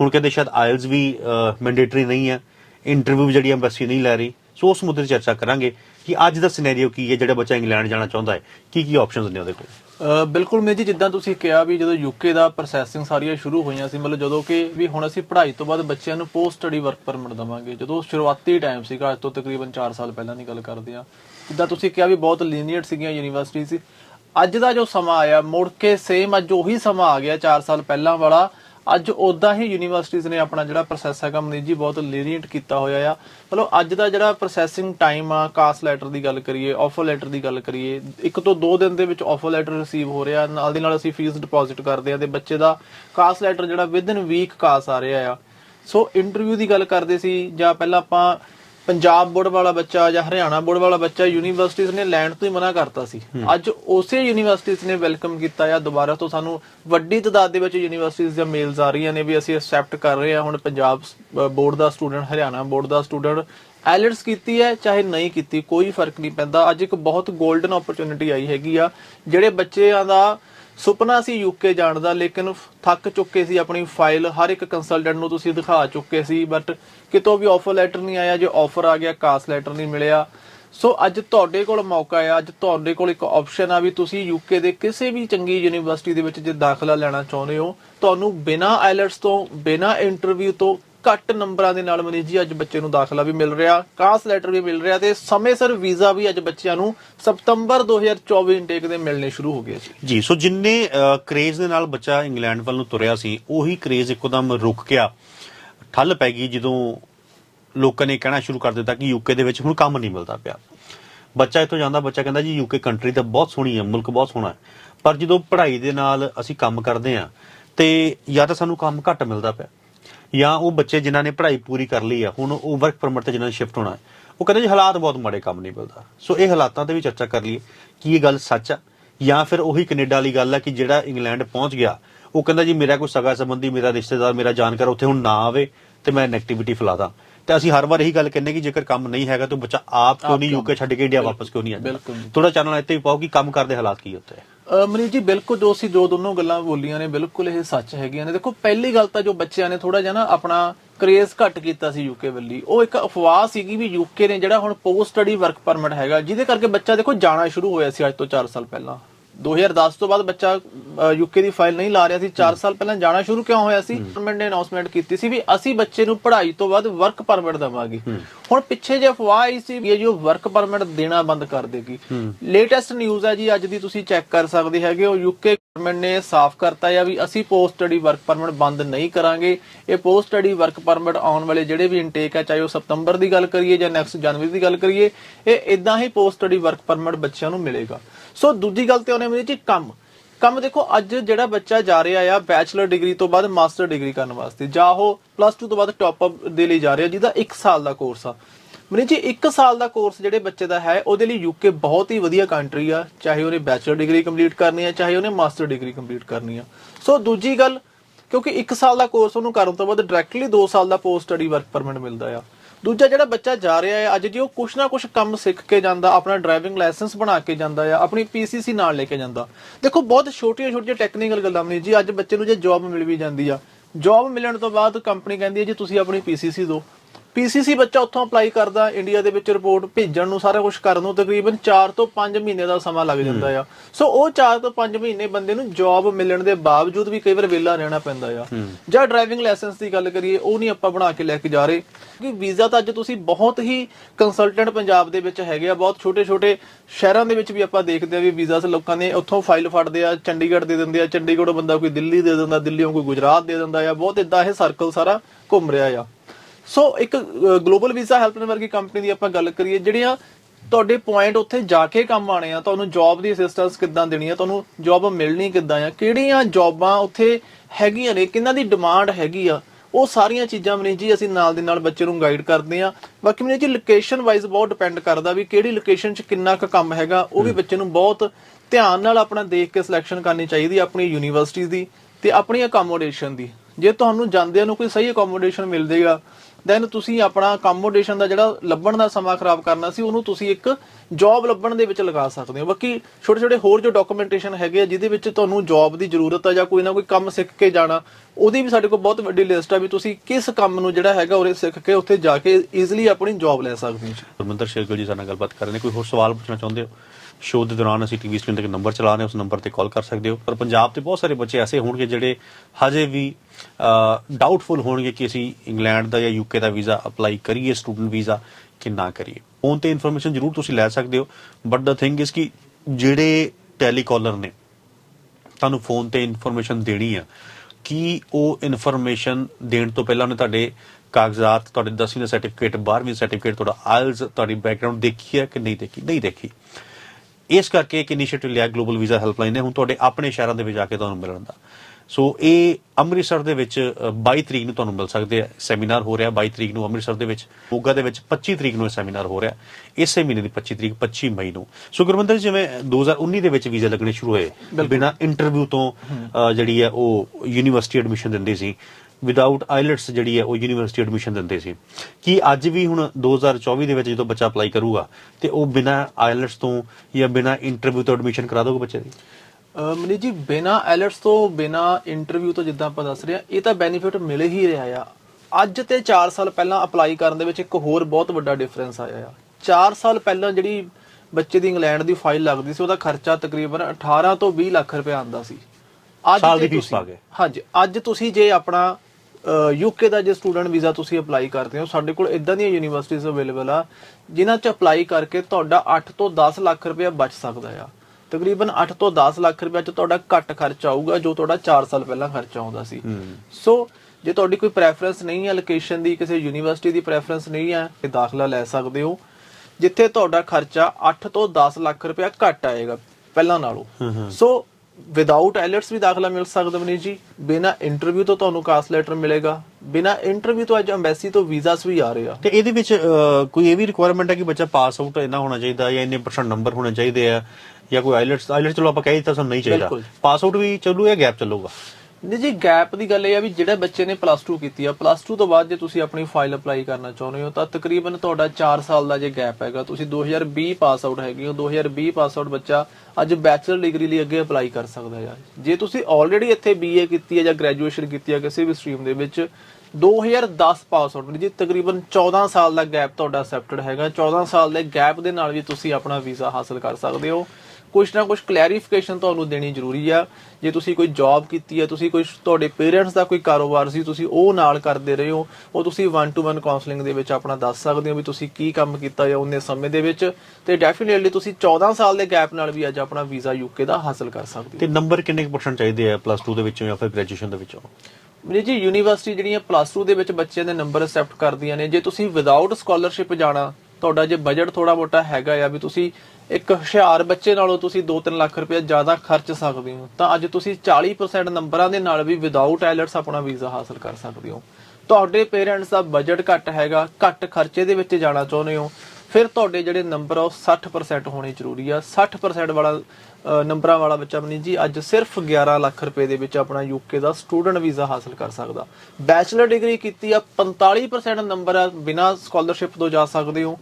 ਹੁਣ ਕਹਿੰਦੇ ਸ਼ਾਇਦ ਆਇਲਸ ਵੀ ਮੈਂਡੇਟਰੀ ਨਹੀਂ ਹੈ। ਇੰਟਰਵਿਊ ਜਿਹੜੀ ਐਮਬੈਸੀ ਨਹੀਂ ਲੈ ਰਹੀ। ਸੋ ਉਸ ਮੁੱਦੇ ਤੇ ਚਰਚਾ ਕਰਾਂਗੇ ਕਿ ਅੱਜ ਦਾ ਸਿਨੈਰੀਓ ਕੀ ਹੈ, ਜਿਹੜਾ ਬੱਚਾ ਇੰਗਲੈਂਡ ਜਾਣਾ ਚਾਹੁੰਦਾ ਹੈ। ਕੀ ਕੀ ਆਪਸ਼ਨਸ ਨੇ ਉਹਦੇ ਕੋਲ? ਬਿਲਕੁਲ ਮੇਰ ਜੀ, ਜਿੱਦਾਂ ਤੁਸੀਂ ਕਿਹਾ ਵੀ ਜਦੋਂ ਯੂਕੇ ਦਾ ਪ੍ਰੋਸੈਸਿੰਗ ਸਾਰੀਆਂ ਸ਼ੁਰੂ ਹੋਈਆਂ ਸੀ, ਮਤਲਬ ਜਦੋਂ ਕਿ ਵੀ ਹੁਣ ਅਸੀਂ ਪੜ੍ਹਾਈ ਤੋਂ ਬਾਅਦ ਬੱਚਿਆਂ ਨੂੰ ਪੋਸਟ ਸਟੱਡੀ ਵਰਕ ਪਰਮਿਟ ਦਵਾਂਗੇ। ਜਦੋਂ ਸ਼ੁਰੂਆਤੀ ਟਾਈਮ ਸੀਗਾ, ਅੱਜ ਤੋਂ ਤਕਰੀਬਨ 4 ਸਾਲ ਪਹਿਲਾਂ ਦੀ ਗੱਲ ਕਰਦੇ ਆ ਜਿੱਦਾਂ ਤੁਸੀਂ ਕਿਹਾ ਵੀ ਬਹੁਤ ਲੀਨੀਅਰ ਸੀਗੀਆਂ ਯੂਨੀਵਰਸਿਟੀ ਸੀ। ਅੱਜ ਦਾ ਜੋ ਸਮਾਂ ਆਇਆ, ਮੁੜ ਕੇ ਸੇਮ ਅੱਜ ਉਹੀ ਸਮਾਂ ਆ ਗਿਆ 4 ਸਾਲ ਪਹਿਲਾਂ ਵਾਲਾ। ਅੱਜ ਉਦਾਂ ਹੀ ਯੂਨੀਵਰਸਿਟੀਜ਼ ਨੇ ਆਪਣਾ ਜਿਹੜਾ ਪ੍ਰੋਸੈਸ ਹੈਗਾ ਮਨੀਤ ਜੀ ਬਹੁਤ ਲੀਨੀਅੰਟ ਕੀਤਾ ਹੋਇਆ ਆ। ਮਤਲਬ ਅੱਜ ਦਾ ਜਿਹੜਾ ਪ੍ਰੋਸੈਸਿੰਗ ਟਾਈਮ ਆ ਕਾਸ ਲੈਟਰ ਦੀ ਗੱਲ ਕਰੀਏ ਆਫਰ ਲੈਟਰ ਦੀ ਗੱਲ ਕਰੀਏ, ਇੱਕ ਤੋਂ ਦੋ ਦਿਨ ਦੇ ਵਿੱਚ ਆਫਰ ਲੈਟਰ ਰਿਸੀਵ ਹੋ ਰਿਹਾ, ਨਾਲ ਦੀ ਨਾਲ ਅਸੀਂ ਫੀਸ ਡਿਪੋਜ਼ਿਟ ਕਰਦੇ ਆ ਤੇ ਬੱਚੇ ਦਾ ਕਾਸ ਲੈਟਰ ਜਿਹੜਾ ਵਿਦਨ ਵੀਕ ਕਾਸ ਆ ਰਿਹਾ ਆ। ਸੋ ਇੰਟਰਵਿਊ ਦੀ ਗੱਲ ਕਰਦੇ ਸੀ ਜਾਂ ਪਹਿਲਾਂ ਆਪਾਂ ਪੰਜਾਬ ਬੋਰਡ ਵਾਲਾ ਬੱਚਾ ਜਾਂ ਹਰਿਆਣਾ ਬੋਰਡ ਵਾਲਾ ਬੱਚਾ ਯੂਨੀਵਰਸਿਟੀਜ਼ ਨੇ ਲੈਣ ਤੋਂ ਹੀ ਮਨਾ ਕਰਤਾ ਸੀ। ਅੱਜ ਉਸੇ ਯੂਨੀਵਰਸਿਟੀਜ਼ ਨੇ ਵੈਲਕਮ ਕੀਤਾ ਆ ਦੁਬਾਰਾ ਤੋਂ ਸਾਨੂੰ ਵੱਡੀ ਤਾਦਾਦ ਦੇ ਵਿੱਚ ਯੂਨੀਵਰਸਿਟੀਜ਼ ਦੀਆਂ ਮੇਲਸ ਆ ਰਹੀਆਂ ਨੇ ਵੀ ਅਸੀਂ ਐਕਸੈਪਟ ਕਰ ਰਹੇ ਹਾਂ। ਹੁਣ ਪੰਜਾਬ ਬੋਰਡ ਦਾ ਸਟੂਡੈਂਟ ਹਰਿਆਣਾ ਬੋਰਡ ਦਾ ਸਟੂਡੈਂਟ ਆਇਲਟਸ ਕੀਤੀ ਹੈ ਚਾਹੇ ਨਹੀਂ ਕੀਤੀ ਕੋਈ ਫ਼ਰਕ ਨਹੀਂ ਪੈਂਦਾ। ਅੱਜ ਇੱਕ ਬਹੁਤ 골ਡਨ ਓਪਰਚੁਨਿਟੀ ਆਈ ਹੈਗੀ ਆ। ਜਿਹੜੇ ਬੱਚਿਆਂ ਦਾ ਸੁਪਨਾ ਸੀ ਯੂਕੇ ਜਾਣ ਦਾ, ਲੇਕਿਨ ਥੱਕ ਚੁੱਕੇ ਸੀ ਆਪਣੀ ਫਾਈਲ। ਹਰ ਇੱਕ ਕੰਸਲਟੈਂਟ ਨੂੰ ਤੁਸੀਂ ਦਿਖਾ ਚੁੱਕੇ ਸੀ ਬਟ ਕਿਤੋਂ ਵੀ ਆਫਰ ਲੈਟਰ ਨਹੀਂ ਆਇਆ, ਜੇ ਆਫਰ ਆ ਗਿਆ ਕਾਸ ਲੈਟਰ ਨਹੀਂ ਮਿਲਿਆ। ਸੋ ਅੱਜ ਤੁਹਾਡੇ ਕੋਲ ਮੌਕਾ ਹੈ ਅੱਜ ਤੁਹਾਡੇ ਕੋਲ ਇੱਕ ਆਪਸ਼ਨ ਆ ਵੀ ਤੁਸੀਂ ਯੂਕੇ ਦੇ ਕਿਸੇ ਵੀ ਚੰਗੀ ਯੂਨੀਵਰਸਿਟੀ ਦੇ ਵਿੱਚ ਜੇ ਦਾਖਲਾ ਲੈਣਾ ਚਾਹੁੰਦੇ ਹੋ, ਤੁਹਾਨੂੰ ਬਿਨਾਂ ਆਇਲਟਸ ਤੋਂ, ਬਿਨਾਂ ਇੰਟਰਵਿਊ ਤੋਂ ਘੱਟ ਨੰਬਰਾਂ ਦੇ ਨਾਲ ਮਨੀਸ਼ ਜੀ, ਅੱਜ ਬੱਚੇ ਨੂੰ ਦਾਖਲਾ ਵੀ ਮਿਲ ਰਿਹਾ ਕਾਸ ਲੈਟਰ ਵੀ ਮਿਲ ਰਿਹਾ ਤੇ ਸਮੇਂ ਸਿਰ ਵੀਜ਼ਾ ਵੀ ਅੱਜ ਬੱਚਿਆਂ ਨੂੰ ਸਤੰਬਰ 2024 ਇਨਟੇਕ ਦੇ ਮਿਲਣੇ ਸ਼ੁਰੂ ਹੋ ਗਏ ਸੀ। ਜੀ, ਸੋ ਜਿੰਨੇ ਕ੍ਰੇਜ਼ ਦੇ ਨਾਲ ਬੱਚਾ ਇੰਗਲੈਂਡ ਵੱਲ ਨੂੰ ਤੁਰਿਆ ਸੀ, ਉਹੀ ਕ੍ਰੇਜ਼ ਇੱਕਦਮ ਰੁਕ ਗਿਆ। ਠੱਲ ਪੈ ਗਈ ਜਦੋਂ ਲੋਕਾਂ ਨੇ ਕਹਿਣਾ ਸ਼ੁਰੂ ਕਰ ਦਿੱਤਾ ਕਿ ਯੂਕੇ ਦੇ ਵਿੱਚ ਹੁਣ ਕੰਮ ਨਹੀਂ ਮਿਲਦਾ ਪਿਆ। ਬੱਚਾ ਇੱਥੋਂ ਜਾਂਦਾ, ਬੱਚਾ ਕਹਿੰਦਾ ਜੀ ਯੂਕੇ ਕੰਟਰੀ ਤਾਂ ਬਹੁਤ ਸੋਹਣੀ ਹੈ ਮੁਲਕ ਬਹੁਤ ਸੋਹਣਾ ਹੈ। ਪਰ ਜਦੋਂ ਪੜ੍ਹਾਈ ਦੇ ਨਾਲ ਅਸੀਂ ਕੰਮ ਕਰਦੇ ਆ ਤੇ ਜਾਂ ਤਾਂ ਸਾਨੂੰ ਕੰਮ ਘੱਟ ਮਿਲਦਾ ਪਿਆ। ਜਾਂ ਉਹ ਬੱਚੇ ਜਿਨ੍ਹਾਂ ਨੇ ਪੜ੍ਹਾਈ ਪੂਰੀ ਕਰ ਲਈ ਆ ਹੁਣ ਉਹ ਵਰਕ ਪਰਮਿਟ ਤੇ ਜਿਨ੍ਹਾਂ ਨੇ ਸ਼ਿਫਟ ਹੋਣਾ ਉਹ ਕਹਿੰਦੇ ਜੀ ਹਾਲਾਤ ਬਹੁਤ ਮਾੜੇ ਕੰਮ ਨਹੀਂ ਮਿਲਦਾ। ਸੋ ਇਹ ਹਾਲਾਤਾਂ ਤੇ ਵੀ ਚਰਚਾ ਕਰ ਲਈਏ ਕੀ ਇਹ ਗੱਲ ਸੱਚ ਆ? ਜਾਂ ਫਿਰ ਉਹੀ ਕੈਨੇਡਾ ਵਾਲੀ ਗੱਲ ਆ ਕਿ ਜਿਹੜਾ ਇੰਗਲੈਂਡ ਪਹੁੰਚ ਗਿਆ ਉਹ ਕਹਿੰਦਾ ਜੀ ਮੇਰਾ ਕੋਈ ਸਗਾ ਸੰਬੰਧੀ ਮੇਰਾ ਰਿਸ਼ਤੇਦਾਰ ਮੇਰਾ ਜਾਣਕਾਰ ਉੱਥੇ ਹੁਣ ਨਾ ਆਵੇ ਤੇ ਮੈਂ ਨੈਗੇਟਿਵਿਟੀ ਫੈਲਾਦਾ ਤੇ ਅਸੀਂ ਹਰ ਵਾਰ ਇਹੀ ਗੱਲ ਕਹਿੰਦੇ ਕਿ ਜੇਕਰ ਕੰਮ ਨਹੀਂ ਹੈਗਾ ਤਾਂ ਬੱਚਾ ਆਪ ਕਿਉਂ ਨਹੀਂ ਯੂਕੇ ਛੱਡ ਕੇ ਇੰਡੀਆ ਵਾਪਸ ਕਿਉਂ ਨਹੀਂ ਆਉਂਦਾ। ਥੋੜਾ ਚਾਨਣਾ ਇੱਥੇ ਵੀ ਪਾਓ ਕਿ ਕੰਮ ਕਰਦੇ ਹਾਲਾਤ ਕੀ ਉੱਥੇ? ਅਹ ਮਨੀਸ਼ ਜੀ, ਬਿਲਕੁਲ ਜੋ ਸੀ ਜੋ ਦੋਨੋਂ ਗੱਲਾਂ ਬੋਲੀਆਂ ਨੇ, ਬਿਲਕੁਲ ਇਹ ਸੱਚ ਹੈਗੀਆਂ ਨੇ। ਦੇਖੋ, ਪਹਿਲੀ ਗੱਲ ਤਾਂ ਜੋ ਬੱਚਿਆਂ ਨੇ ਥੋੜਾ ਜਿਹਾ ਨਾ ਆਪਣਾ ਕਰੇਜ਼ ਘੱਟ ਕੀਤਾ ਸੀ ਯੂਕੇ ਵੱਲੀ। ਉਹ ਇੱਕ ਅਫਵਾਹ ਸੀਗੀ ਵੀ ਯੂਕੇ ਨੇ ਜਿਹੜਾ ਹੁਣ ਪੋਸਟ ਸਟੱਡੀ ਵਰਕ ਪਰਮਿਟ ਹੈਗਾ, ਜਿਹਦੇ ਕਰਕੇ ਬੱਚਾ ਦੇਖੋ ਜਾਣਾ ਸ਼ੁਰੂ ਹੋਇਆ ਸੀ ਅੱਜ ਤੋਂ 4 ਸਾਲ ਪਹਿਲਾਂ। 2010 ਤੋਂ ਬਾਅਦ ਬੱਚਾ ਯੂਕੇ ਦੀ ਫਾਈਲ ਨਹੀਂ ਲਾ ਰਿਹਾ ਸੀ। 4 ਸਾਲ ਪਹਿਲਾਂ ਜਾਣਾ ਸ਼ੁਰੂ ਕਿਉਂ ਹੋਇਆ ਸੀ? ਗਵਰਨਮੈਂਟ ਨੇ ਅਨਾਉਂਸਮੈਂਟ ਕੀਤੀ ਸੀ ਵੀ ਅਸੀਂ ਬੱਚੇ ਨੂੰ ਪੜ੍ਹਾਈ ਤੋਂ ਬਾਅਦ ਵਰਕ ਪਰਮਿਟ ਦੇਵਾਂਗੇ। ਹੁਣ ਪਿੱਛੇ ਜੇ ਅਫਵਾਹ ਆਈ ਸੀ ਵੀ ਇਹ ਜੋ ਵਰਕ ਪਰਮਿਟ ਦੇਣਾ ਬੰਦ ਕਰ ਦੇਗੀ। ਲੇਟੈਸਟ ਨਿਊਜ਼ ਹੈ ਜੀ ਅੱਜ ਦੀ ਤੁਸੀਂ ਚੈੱਕ ਕਰ ਸਕਦੇ ਹੈਗੇ ਉਹ ਯੂਕੇ ਗਵਰਨਮੈਂਟ ਨੇ ਸਾਫ਼ ਕਰਤਾ ਹੈ ਵੀ ਅਸੀਂ ਪੋਸਟ ਸਟੱਡੀ ਵਰਕ ਪਰਮਿਟ ਬੰਦ ਨਹੀਂ ਕਰਾਂਗੇ। ਇਹ ਪੋਸਟ ਸਟੱਡੀ ਵਰਕ ਪਰਮਿਟ ਆਉਣ ਵਾਲੇ ਜਿਹੜੇ ਵੀ ਇਨਟੇਕ ਹੈ ਚਾਹੇ ਉਹ ਸਤੰਬਰ ਦੀ ਗੱਲ ਕਰੀਏ ਜਾਂ ਨੈਕਸਟ ਜਨਵਰੀ ਦੀ ਗੱਲ ਕਰੀਏ ਇਹ ਇਦਾਂ ਹੀ ਪੋਸਟ ਸਟੱਡੀ ਵਰਕ ਪਰਮਿਟ ਬੱਚਿਆਂ ਨੂੰ ਮਿਲੇਗਾ। ਸੋ ਦੂਜੀ ਗੱਲ ਤੇ ਉਹਨੇ ਮੇਰੀ ਜੀ ਕੰਮ। ਕੰਮ ਦੇਖੋ, ਅੱਜ ਜਿਹੜਾ ਬੱਚਾ ਜਾ ਰਿਹਾ ਆ ਬੈਚਲਰ ਡਿਗਰੀ ਤੋਂ ਬਾਅਦ ਮਾਸਟਰ ਡਿਗਰੀ ਕਰਨ ਵਾਸਤੇ, ਜਾਂ ਉਹ ਪਲੱਸ 2 ਤੋਂ ਬਾਅਦ ਟੌਪ ਅਪ ਦੇ ਲਈ ਜਾ ਰਿਹਾ, ਜਿਹਦਾ 1 ਸਾਲ ਦਾ ਕੋਰਸ ਆ। ਮਨੀ ਜੀ 1 ਸਾਲ ਦਾ ਕੋਰਸ ਜਿਹੜੇ ਬੱਚੇ ਦਾ ਹੈ, ਉਹਦੇ ਲਈ ਯੂਕੇ ਬਹੁਤ ਹੀ ਵਧੀਆ ਕੰਟਰੀ ਆ, ਚਾਹੇ ਉਹਨੇ ਬੈਚਲਰ ਡਿਗਰੀ ਕੰਪਲੀਟ ਕਰਨੀ ਆ, ਚਾਹੇ ਉਹਨੇ ਮਾਸਟਰ ਡਿਗਰੀ ਕੰਪਲੀਟ ਕਰਨੀ ਆ। ਸੋ ਦੂਜੀ ਗੱਲ, ਕਿਉਂਕਿ 1 ਸਾਲ ਦਾ ਕੋਰਸ ਉਹਨੂੰ ਕਰਨ ਤੋਂ ਬਾਅਦ ਡਾਇਰੈਕਟਲੀ 2 ਸਾਲ ਦਾ ਪੋਸਟ ਸਟੱਡੀ ਵਰਕ ਪਰਮਿਟ ਮਿਲਦਾ ਆ। ਦੂਜਾ ਜਿਹੜਾ ਬੱਚਾ ਜਾ ਰਿਹਾ ਹੈ, ਅੱਜ ਜੇ ਉਹ ਕੁਛ ਨਾ ਕੁਛ ਕੰਮ ਸਿੱਖ ਕੇ ਜਾਂਦਾ, ਆਪਣਾ ਡਰਾਈਵਿੰਗ ਲਾਇਸੈਂਸ ਬਣਾ ਕੇ ਜਾਂਦਾ ਆ, ਆਪਣੀ ਪੀਸੀਸੀ ਨਾਲ ਲੈ ਕੇ ਜਾਂਦਾ। ਦੇਖੋ, ਬਹੁਤ ਛੋਟੀਆਂ ਛੋਟੀਆਂ ਟੈਕਨੀਕਲ ਗੱਲਾਂ ਨੇ ਜੀ, ਅੱਜ ਬੱਚੇ ਨੂੰ ਜੇ ਜੌਬ ਮਿਲ ਵੀ ਜਾਂਦੀ ਆ। ਜੌਬ ਮਿਲਣ ਤੋਂ ਬਾਅਦ ਕੰਪਨੀ ਕਹਿੰਦੀ ਹੈ ਜੀ, ਤੁਸੀਂ ਆਪਣੀ ਪੀਸੀਸੀ ਦਿਓ ਪੀਸੀਸੀ ਬੱਚਾ ਉੱਥੋਂ ਅਪਲਾਈ ਕਰਦਾ ਇੰਡੀਆ ਦੇ ਵਿੱਚ ਰਿਪੋਰਟ ਭੇਜਣ ਨੂੰ ਸਾਰਾ ਕੁਝ ਕਰਨ ਨੂੰ ਤਕਰੀਬਨ 4 ਤੋਂ 5 ਮਹੀਨੇ ਦਾ ਸਮਾਂ ਲੱਗ ਜਾਂਦਾ ਆ। ਸੋ ਉਹ 4 ਤੋਂ 5 ਮਹੀਨੇ ਬੰਦੇ ਨੂੰ ਜੌਬ ਮਿਲਣ ਦੇ ਬਾਵਜੂਦ ਵੀ ਕਈ ਵਾਰ ਵਿਹਲਾ ਰਹਿਣਾ ਪੈਂਦਾ ਆ। ਜਾਂ ਡਰਾਈਵਿੰਗ ਲਾਇਸੈਂਸ ਦੀ ਗੱਲ ਕਰੀਏ ਉਹ ਨਹੀਂ ਆਪਾਂ ਬਣਾ ਕੇ ਲੈ ਕੇ ਜਾ ਰਹੇ। ਕਿ ਵੀਜ਼ਾ ਤਾਂ ਅੱਜ ਤੁਸੀਂ ਬਹੁਤ ਹੀ ਕੰਸਲਟੈਂਟ ਪੰਜਾਬ ਦੇ ਵਿੱਚ ਹੈਗੇ ਆ ਬਹੁਤ ਛੋਟੇ ਛੋਟੇ ਸ਼ਹਿਰਾਂ ਦੇ ਵਿੱਚ ਵੀ ਆਪਾਂ ਦੇਖਦੇ ਆ ਵੀ ਵੀਜ਼ਾ ਸੇ ਲੋਕਾਂ ਨੇ ਉੱਥੋਂ ਫਾਈਲ ਫੜਦੇ ਆ ਚੰਡੀਗੜ੍ਹ ਦੇ ਦਿੰਦੇ ਆ ਚੰਡੀਗੜ੍ਹੋਂ ਬੰਦਾ ਕੋਈ ਦਿੱਲੀ ਦੇ ਦਿੰਦਾ ਦਿੱਲੀੋਂ ਕੋਈ ਗੁਜਰਾਤ ਦੇ ਦਿੰਦਾ ਆ ਬਹੁਤ ਇਦਾਂ ਇਹ ਸਰਕਲ ਸਾਰਾ ਘੁੰਮ ਰਿਹਾ ਆ। ਸੋ ਇੱਕ ਗਲੋਬਲ ਵੀਜ਼ਾ ਹੈਲਪਲਾਈਨ ਵਰਗੀ ਕੰਪਨੀ ਦੀ ਆਪਾਂ ਗੱਲ ਕਰੀਏ ਜਿਹੜੀਆਂ ਤੁਹਾਡੇ ਪੁਆਇੰਟ ਉੱਥੇ ਜਾ ਕੇ ਕੰਮ ਆਣੇ ਆ ਤੁਹਾਨੂੰ ਜੌਬ ਦੀ ਅਸਿਸਟੈਂਸ ਕਿੱਦਾਂ ਦੇਣੀ ਆ ਤੁਹਾਨੂੰ ਜੌਬ ਮਿਲਣੀ ਕਿੱਦਾਂ ਆ ਕਿਹੜੀਆਂ ਜੌਬਾਂ ਉੱਥੇ ਹੈਗੀਆਂ ਨੇ ਕਿੰਨਾਂ ਦੀ ਡਿਮਾਂਡ ਹੈਗੀ ਆ ਉਹ ਸਾਰੀਆਂ ਚੀਜ਼ਾਂ ਮਨੀ ਜੀ ਅਸੀਂ ਨਾਲ ਦੇ ਨਾਲ ਬੱਚੇ ਨੂੰ ਗਾਈਡ ਕਰਦੇ ਆ। ਬਾਕੀ ਮਨੀ ਜੀ ਲੋਕੇਸ਼ਨ ਵਾਈਜ਼ ਬਹੁਤ ਡਿਪੈਂਡ ਕਰਦਾ ਵੀ ਕਿਹੜੀ ਲੋਕੇਸ਼ਨ 'ਚ ਕਿੰਨਾ ਕੁ ਕੰਮ ਹੈਗਾ ਉਹ ਵੀ ਬੱਚੇ ਨੂੰ ਬਹੁਤ ਧਿਆਨ ਨਾਲ ਆਪਣਾ ਦੇਖ ਕੇ ਸਿਲੈਕਸ਼ਨ ਕਰਨੀ ਚਾਹੀਦੀ ਆ ਆਪਣੀ ਯੂਨੀਵਰਸਿਟੀ ਦੀ ਤੇ ਆਪਣੀ ਅਕਮੋਡੇਸ਼ਨ ਦੀ। ਜੇ ਤੁਹਾਨੂੰ ਜਾਂਦਿਆਂ ਨੂੰ ਕੋਈ ਸਹੀ ਅਕਮੋਡੇਸ਼ਨ ਮਿਲ ਜਾਏਗਾ ਦੈਨ ਤੁਸੀਂ ਆਪਣਾ ਅਕਮੋਡੇਸ਼ਨ ਦਾ ਜਿਹੜਾ ਲੱਭਣ ਦਾ ਸਮਾਂ ਖਰਾਬ ਕਰਨਾ ਸੀ, ਉਹਨੂੰ ਤੁਸੀਂ ਇੱਕ ਜੌਬ ਲੱਭਣ ਦੇ ਵਿੱਚ ਲਗਾ ਸਕਦੇ ਹੋ। ਬਾਕੀ ਛੋਟੇ ਛੋਟੇ ਹੋਰ ਜੋ ਡਾਕੂਮੈਂਟੇਸ਼ਨ ਹੈਗੇ ਆ, ਜਿਹਦੇ ਵਿੱਚ ਤੁਹਾਨੂੰ ਜੌਬ ਦੀ ਜ਼ਰੂਰਤ ਆ ਜਾਂ ਕੋਈ ਨਾ ਕੋਈ ਕੰਮ ਸਿੱਖ ਕੇ ਜਾਣਾ, ਉਹਦੀ ਵੀ ਸਾਡੇ ਕੋਲ ਬਹੁਤ ਵੱਡੀ ਲਿਸਟ ਆ ਵੀ ਤੁਸੀਂ ਕਿਸ ਕੰਮ ਨੂੰ ਜਿਹੜਾ ਹੈਗਾ ਉਹਰੇ ਸਿੱਖ ਕੇ ਉੱਥੇ ਜਾ ਕੇ ਈਜ਼ੀਲੀ ਆਪਣੀ ਜੌਬ ਲੈ ਸਕਦੇ ਹੋ। ਗੁਰਮੰਦਰ ਸ਼ੇਰਗਿਲ ਜੀ ਸਾਡੇ ਨਾਲ ਗੱਲਬਾਤ ਕਰ ਰਹੇ ਨੇ। ਕੋਈ ਹੋਰ ਸਵਾਲ ਪੁੱਛਣਾ ਚਾਹੁੰਦੇ ਹੋ? ਸ਼ੋਅ ਦੇ ਦੌਰਾਨ ਅਸੀਂ ਟੀਵੀ ਸਕਰੀਨ ਤੇ ਇੱਕ ਨੰਬਰ ਚਲਾ ਰਹੇ ਹਾਂ, ਉਸ ਨੰਬਰ ਤੇ ਕਾਲ ਕਰ ਸਕਦੇ ਹੋ। ਪਰ ਪੰਜਾਬ ਦੇ ਬਹੁਤ ਸਾਰੇ ਬੱਚੇ ਐਸੇ ਹੋਣਗੇ ਜਿਹੜੇ ਹਜੇ ਵੀ ਡਾਊਟਫੁਲ ਹੋਣਗੇ ਕਿ ਅਸੀਂ ਇੰਗਲੈਂਡ ਦਾ ਜਾਂ ਯੂਕੇ ਦਾ ਵੀਜ਼ਾ ਅਪਲਾਈ ਕਰੀਏ ਸਟੂਡੈਂਟ ਵੀਜ਼ਾ ਕਿ ਨਾ ਕਰੀਏ। ਫੋਨ ਤੇ ਇਨਫੋਰਮੇਸ਼ਨ ਜ਼ਰੂਰ ਤੁਸੀਂ ਲੈ ਸਕਦੇ ਹੋ ਬਟ ਦਾ ਥਿੰਗ ਇਸ ਕਿ ਜਿਹੜੇ ਟੈਲੀਕਾਲਰ ਨੇ ਤੁਹਾਨੂੰ ਫੋਨ ਤੇ ਇਨਫੋਰਮੇਸ਼ਨ ਦੇਣੀ ਆ ਕੀ ਉਹ ਇਨਫੋਰਮੇਸ਼ਨ ਦੇਣ ਤੋਂ ਪਹਿਲਾਂ ਉਹਨੇ ਤੁਹਾਡੇ ਕਾਗਜ਼ਾਤ ਤੁਹਾਡੇ 10ਵੀਂ ਦਾ ਸਰਟੀਫਿਕੇਟ 12ਵੀਂ ਸਰਟੀਫਿਕੇਟ ਤੁਹਾਡਾ ਆਇਲਸ ਤੁਹਾਡੀ ਬੈਕਗ੍ਰਾਉਂਡ ਦੇਖੀ ਹੈ ਕਿ ਨਹੀਂ ਦੇਖੀ? ਨਹੀਂ ਦੇਖੀ। ਇਸ ਕਰਕੇ ਇੱਕ ਇਨੀਸ਼ੀਏਟਿਵ ਲਿਆ ਗਲੋਬਲ ਵੀਜ਼ਾ ਹੈਲਪਲਾਈਨ ਨੇ। ਹੁਣ ਤੁਹਾਡੇ ਆਪਣੇ ਸ਼ਹਿਰਾਂ ਦੇ ਵਿੱਚ ਆ ਕੇ ਤੁਹਾਨੂੰ ਮਿਲਣ ਦਾ। ਸੋ ਇਹ ਅੰਮ੍ਰਿਤਸਰ ਦੇ ਵਿੱਚ ਅ, 22 ਤਰੀਕ ਨੂੰ ਤੁਹਾਨੂੰ ਮਿਲ ਸਕਦੇ ਆ। ਸੈਮੀਨਾਰ ਹੋ ਰਿਹਾ 22 ਤਰੀਕ ਨੂੰ ਅੰਮ੍ਰਿਤਸਰ ਦੇ ਵਿੱਚ। ਮੋਗਾ ਦੇ ਵਿੱਚ 25 ਤਰੀਕ ਨੂੰ ਇਹ ਸੈਮੀਨਾਰ ਹੋ ਰਿਹਾ। ਇਸੇ ਮਹੀਨੇ ਦੀ 25 ਤਰੀਕ 25 ਮਈ ਨੂੰ। ਸੋ ਗੁਰਮੰਦਰ ਜੀ, ਜਿਵੇਂ 2019 ਦੇ ਵਿੱਚ ਵੀਜ਼ਾ ਲੱਗਣੇ ਸ਼ੁਰੂ ਹੋਏ ਬਿਨਾ ਇੰਟਰਵਿਊ ਤੋਂ ਜਿਹੜੀ ਹੈ ਉਹ ਯੂਨੀਵਰਸਿਟੀ ਐਡਮਿਸ਼ਨ ਦਿੰਦੇ ਸੀ। ਵਿਦਆਊਟ ਆਈਲਟਸ ਜਿਹੜੀ ਹੈ ਉਹ ਯੂਨੀਵਰਸਿਟੀ ਐਡਮਿਸ਼ਨ ਦਿੰਦੇ ਸੀ। ਕੀ ਅੱਜ ਵੀ ਹੁਣ 2024 ਦੇ ਵਿੱਚ ਜਦੋਂ ਬੱਚਾ ਅਪਲਾਈ ਕਰੂਗਾ ਤੇ ਉਹ ਬਿਨਾ ਆਈਲਟਸ ਤੋਂ ਜਾਂ ਬਿਨਾ ਇੰਟਰਵਿਊ ਤੋਂ ਐਡਮਿਸ਼ਨ ਕਰਾ ਦੋਗੇ ਬੱਚੇ ਦੀ? ਮਨੀ ਜੀ ਬਿਨਾ ਐਲਰਟਸ ਤੋਂ ਬਿਨਾ ਇੰਟਰਵਿਊ ਤੋਂ ਜਿੱਦਾਂ ਆਪਾਂ ਦੱਸ ਰਹੇ ਆ ਇਹ ਤਾਂ ਬੈਨੀਫਿਟ ਮਿਲ ਹੀ ਰਿਹਾ ਆ। ਅੱਜ ਤੇ 4 ਸਾਲ ਪਹਿਲਾਂ ਅਪਲਾਈ ਕਰਨ ਦੇ ਵਿੱਚ ਇੱਕ ਹੋਰ ਬਹੁਤ ਵੱਡਾ ਡਿਫਰੈਂਸ ਆਇਆ ਆ। 4 ਸਾਲ ਪਹਿਲਾਂ ਜਿਹੜੀ ਬੱਚੇ ਦੀ ਇੰਗਲੈਂਡ ਦੀ ਫਾਈਲ ਲੱਗਦੀ ਸੀ ਉਹਦਾ ਖਰਚਾ ਤਕਰੀਬਨ 18 ਤੋਂ 20 ਲੱਖ ਰੁਪਏ ਆਉਂਦਾ ਸੀ। ਸਾਲ ਜੇ ਦੀ ਫੀਸ ਪਾ ਕੇ। ਹਾਂਜੀ ਅੱਜ ਤੁਸੀਂ ਜੇ ਆਪਣਾ ਯੂਕੇ ਦਾ ਜੇ ਸਟੂਡੈਂਟ ਵੀਜ਼ਾ ਤੁਸੀਂ ਅਪਲਾਈ ਕਰਦੇ ਹੋ ਸਾਡੇ ਕੋਲ ਇਦਾਂ ਦੀਆਂ ਯੂਨੀਵਰਸਿਟੀਆਂ ਅਵੇਲੇਬਲ ਆ ਜਿਨ੍ਹਾਂ 'ਚ ਅਪਲਾਈ ਕਰਕੇ ਤੁਹਾਡਾ 8 ਤੋਂ 10 ਲੱਖ ਰੁਪਏ ਬਚ ਸਕਦਾ ਆ। ਤਕਰੀਬਨ 8 ਤੋਂ 10 ਲੱਖ ਰੁਪਏ 'ਚ ਤੁਹਾਡਾ ਘੱਟ ਖਰਚਾ ਆਊਗਾ ਜੋ ਤੁਹਾਡਾ 4 ਸਾਲ ਪਹਿਲਾਂ ਖਰਚਾ ਆਉਂਦਾ ਸੀ। ਸੋ ਜੇ ਤੁਹਾਡੀ ਕੋਈ ਪ੍ਰੈਫਰੈਂਸ ਨਹੀਂ ਹੈ ਲੋਕੇਸ਼ਨ ਦੀ ਕਿਸੇ ਯੂਨੀਵਰਸਿਟੀ ਦੀ ਪ੍ਰੈਫਰੈਂਸ ਨਹੀਂ ਹੈ ਤੇ ਦਾਖਲਾ ਲੈ ਸਕਦੇ ਹੋ। ਜਿੱਥੇ ਤੁਹਾਡਾ ਖਰਚਾ 8 ਤੋਂ 10 ਲੱਖ ਰੁਪਏ ਘੱਟ ਆਏਗਾ ਪਹਿਲਾਂ ਨਾਲੋਂ। ਸੋ ਵਿਦਆਊਟ ਆਈਲਟਸ ਵੀ ਦਾਖਲਾ ਮਿਲ ਸਕਦਾ ਮਨੀ ਜੀ। ਬਿਨਾ ਇੰਟਰਵਿਊ ਤੋਂ ਤੁਹਾਨੂੰ ਕਾਸਟ ਲੈਟਰ ਮਿਲੇਗਾ। ਬਿਨਾ ਇੰਟਰਵਿਊ ਤੋਂ ਅੱਜ ਐਮਬੈਸੀ ਤੋਂ ਵੀਜ਼ਾਸ ਵੀ ਆ ਰਹੇ ਆ। ਤੇ ਇਹਦੇ ਵਿੱਚ ਕੋਈ ਇਹ ਵੀ ਰਿਕੁਆਇਰਮੈਂਟ ਹੈ ਕਿ ਬੱਚਾ ਪਾਸ ਆਊਟ ਇੰਨਾ ਹੋਣਾ ਚਾਹੀਦਾ ਜਾਂ ਇੰਨੇ ਪਰਸੈਂਟ ਨੰਬਰ ਹੋਣੇ ਚਾਹੀਦੇ ਆ ਜਾਂ ਕੋਈ ਆਈਲਟਸ ਆਈਲਟਸ ਚਲੋ ਆਪਾਂ ਕਹਿ ਦਿੱਤਾ ਸਾਨੂੰ ਨਹੀਂ ਚਾਹੀਦਾ। ਪਾਸ ਆਊਟ ਵੀ ਚੱਲੂ ਜਾਂ ਗੈਪ ਚੱਲੂਗਾ? ਨਹੀਂ ਜੀ ਗੈਪ ਦੀ ਗੱਲ ਇਹ ਆ ਵੀ ਜਿਹੜੇ ਬੱਚੇ ਨੇ ਪਲੱਸ 2 ਕੀਤੀ ਆ ਪਲੱਸ 2 ਤੋਂ ਬਾਅਦ ਜੇ ਤੁਸੀਂ ਆਪਣੀ ਫਾਈਲ ਅਪਲਾਈ ਕਰਨਾ ਚਾਹੁੰਦੇ ਹੋ, ਤਾਂ ਤਕਰੀਬਨ ਤੁਹਾਡਾ 4 ਸਾਲ ਦਾ ਜੇ ਗੈਪ ਹੈਗਾ, ਤੁਸੀਂ 2020 ਪਾਸ ਆਊਟ ਹੈਗੇ ਹੋ 2020 ਪਾਸ ਆਊਟ ਬੱਚਾ ਅੱਜ ਬੈਚਲਰ ਡਿਗਰੀ ਲਈ ਅੱਗੇ ਅਪਲਾਈ ਕਰ ਸਕਦਾ ਹੈ ਜੇ ਤੁਸੀਂ ਆਲਰੇਡੀ ਇੱਥੇ ਬੀਏ ਕੀਤੀ ਹੈ ਜਾਂ ਗ੍ਰੈਜੂਏਸ਼ਨ ਕੀਤੀ ਹੈ ਕਿਸੇ ਵੀ ਸਟਰੀਮ ਦੇ ਵਿੱਚ 2010 ਪਾਸ ਆਊਟ ਜੀ, ਤਕਰੀਬਨ 14 ਸਾਲ ਦਾ ਗੈਪ ਤੁਹਾਡਾ ਅਸੈਪਟਡ ਹੈਗਾ 14 ਸਾਲ ਦੇ ਗੈਪ ਦੇ ਨਾਲ ਵੀ ਤੁਸੀਂ ਆਪਣਾ ਵੀਜ਼ਾ ਹਾਸਲ ਕਰ ਸਕਦੇ ਹੋ। ਕੁਝ ਨਾ ਕੁਝ ਕਲੈਰੀਫਿਕੇਸ਼ਨ ਤੁਹਾਨੂੰ ਦੇਣੀ ਜ਼ਰੂਰੀ ਆ। ਜੇ ਤੁਸੀਂ ਕੋਈ ਜੌਬ ਕੀਤੀ ਹੈ ਤੁਸੀਂ ਕੋਈ ਤੁਹਾਡੇ ਪੇਰੈਂਟਸ ਦਾ ਕੋਈ ਕਾਰੋਬਾਰ ਸੀ ਤੁਸੀਂ ਉਹ ਨਾਲ ਕਰਦੇ ਰਹੇ ਹੋ ਉਹ ਤੁਸੀਂ 1 ਟੂ 1 ਕਾਉਂਸਲਿੰਗ ਦੇ ਵਿੱਚ ਆਪਣਾ ਦੱਸ ਸਕਦੇ ਹੋ ਵੀ ਤੁਸੀਂ ਕੀ ਕੰਮ ਕੀਤਾ ਜਾਂ ਉਹਨੇ ਸਮੇਂ ਦੇ ਵਿੱਚ। ਤੇ ਡੈਫੀਨਿਟਲੀ ਤੁਸੀਂ 14 ਸਾਲ ਦੇ ਗੈਪ ਨਾਲ ਵੀ ਅੱਜ ਆਪਣਾ ਵੀਜ਼ਾ ਯੂਕੇ ਦਾ ਹਾਸਲ ਕਰ ਸਕਦੇ ਹੋ। ਤੇ ਨੰਬਰ ਕਿੰਨੇ ਪਰਸੈਂਟ ਚਾਹੀਦੇ ਆ ਪਲੱਸ 2 ਦੇ ਵਿੱਚੋਂ ਜਾਂ ਫਿਰ ਗ੍ਰੈਜੂਏਸ਼ਨ ਦੇ ਵਿੱਚੋਂ? ਵੀਰੇ ਜੀ ਯੂਨੀਵਰਸਿਟੀ ਜਿਹੜੀਆਂ ਪਲੱਸ 2 ਦੇ ਵਿੱਚ ਬੱਚਿਆਂ ਦੇ ਨੰਬਰ ਅਸੈਪਟ ਕਰਦੀਆਂ ਨੇ। ਜੇ ਤੁਸੀਂ ਵਿਦਆਊਟ ਸਕਾਲਰਸ਼ਿਪ ਜਾਣਾ ਤੁਹਾਡਾ ਜੇ ਬਜਟ ਥੋੜਾ ਮੋਟਾ ਹੈਗਾ ਆ ਵੀ ਤੁਸੀਂ ਇੱਕ ਹੁਸ਼ਿਆਰ ਬੱਚੇ ਨਾਲੋਂ ਤੁਸੀਂ 2-3 ਲੱਖ ਰੁਪਏ ਜ਼ਿਆਦਾ ਖਰਚ ਸਕਦੇ ਹੋ, ਤਾਂ ਅੱਜ ਤੁਸੀਂ 40% ਨੰਬਰਾਂ ਦੇ ਨਾਲ ਵੀ ਵਿਦਆਊਟ ਆਇਲਟਸ ਆਪਣਾ ਵੀਜ਼ਾ ਹਾਸਲ ਕਰ ਸਕਦੇ ਹੋ। ਤੁਹਾਡੇ ਪੇਰੈਂਟਸ ਦਾ ਬਜਟ ਘੱਟ ਹੈਗਾ, ਘੱਟ ਖਰਚੇ ਦੇ ਵਿੱਚ ਜਾਣਾ ਚਾਹੁੰਦੇ ਹੋ ਫਿਰ ਤੁਹਾਡੇ ਜਿਹੜੇ ਨੰਬਰ ਆ ਉਹ 60% ਹੋਣੇ ਜ਼ਰੂਰੀ ਆ। 60% ਵਾਲਾ ਨੰਬਰਾਂ ਵਾਲਾ ਬੱਚਾ ਬਣੀ ਜੀ, ਅੱਜ ਸਿਰਫ 11 ਲੱਖ ਰੁਪਏ ਦੇ ਵਿੱਚ ਆਪਣਾ ਯੂਕੇ ਦਾ ਸਟੂਡੈਂਟ ਵੀਜ਼ਾ ਹਾਸਲ ਕਰ ਸਕਦਾ। ਬੈਚਲਰ ਡਿਗਰੀ ਕੀਤੀ ਆ 45% ਨੰਬਰ ਆ, ਬਿਨਾ ਸਕਾਲਰਸ਼ਿਪ ਤੋਂ ਜਾ ਸਕਦੇ ਹੋ।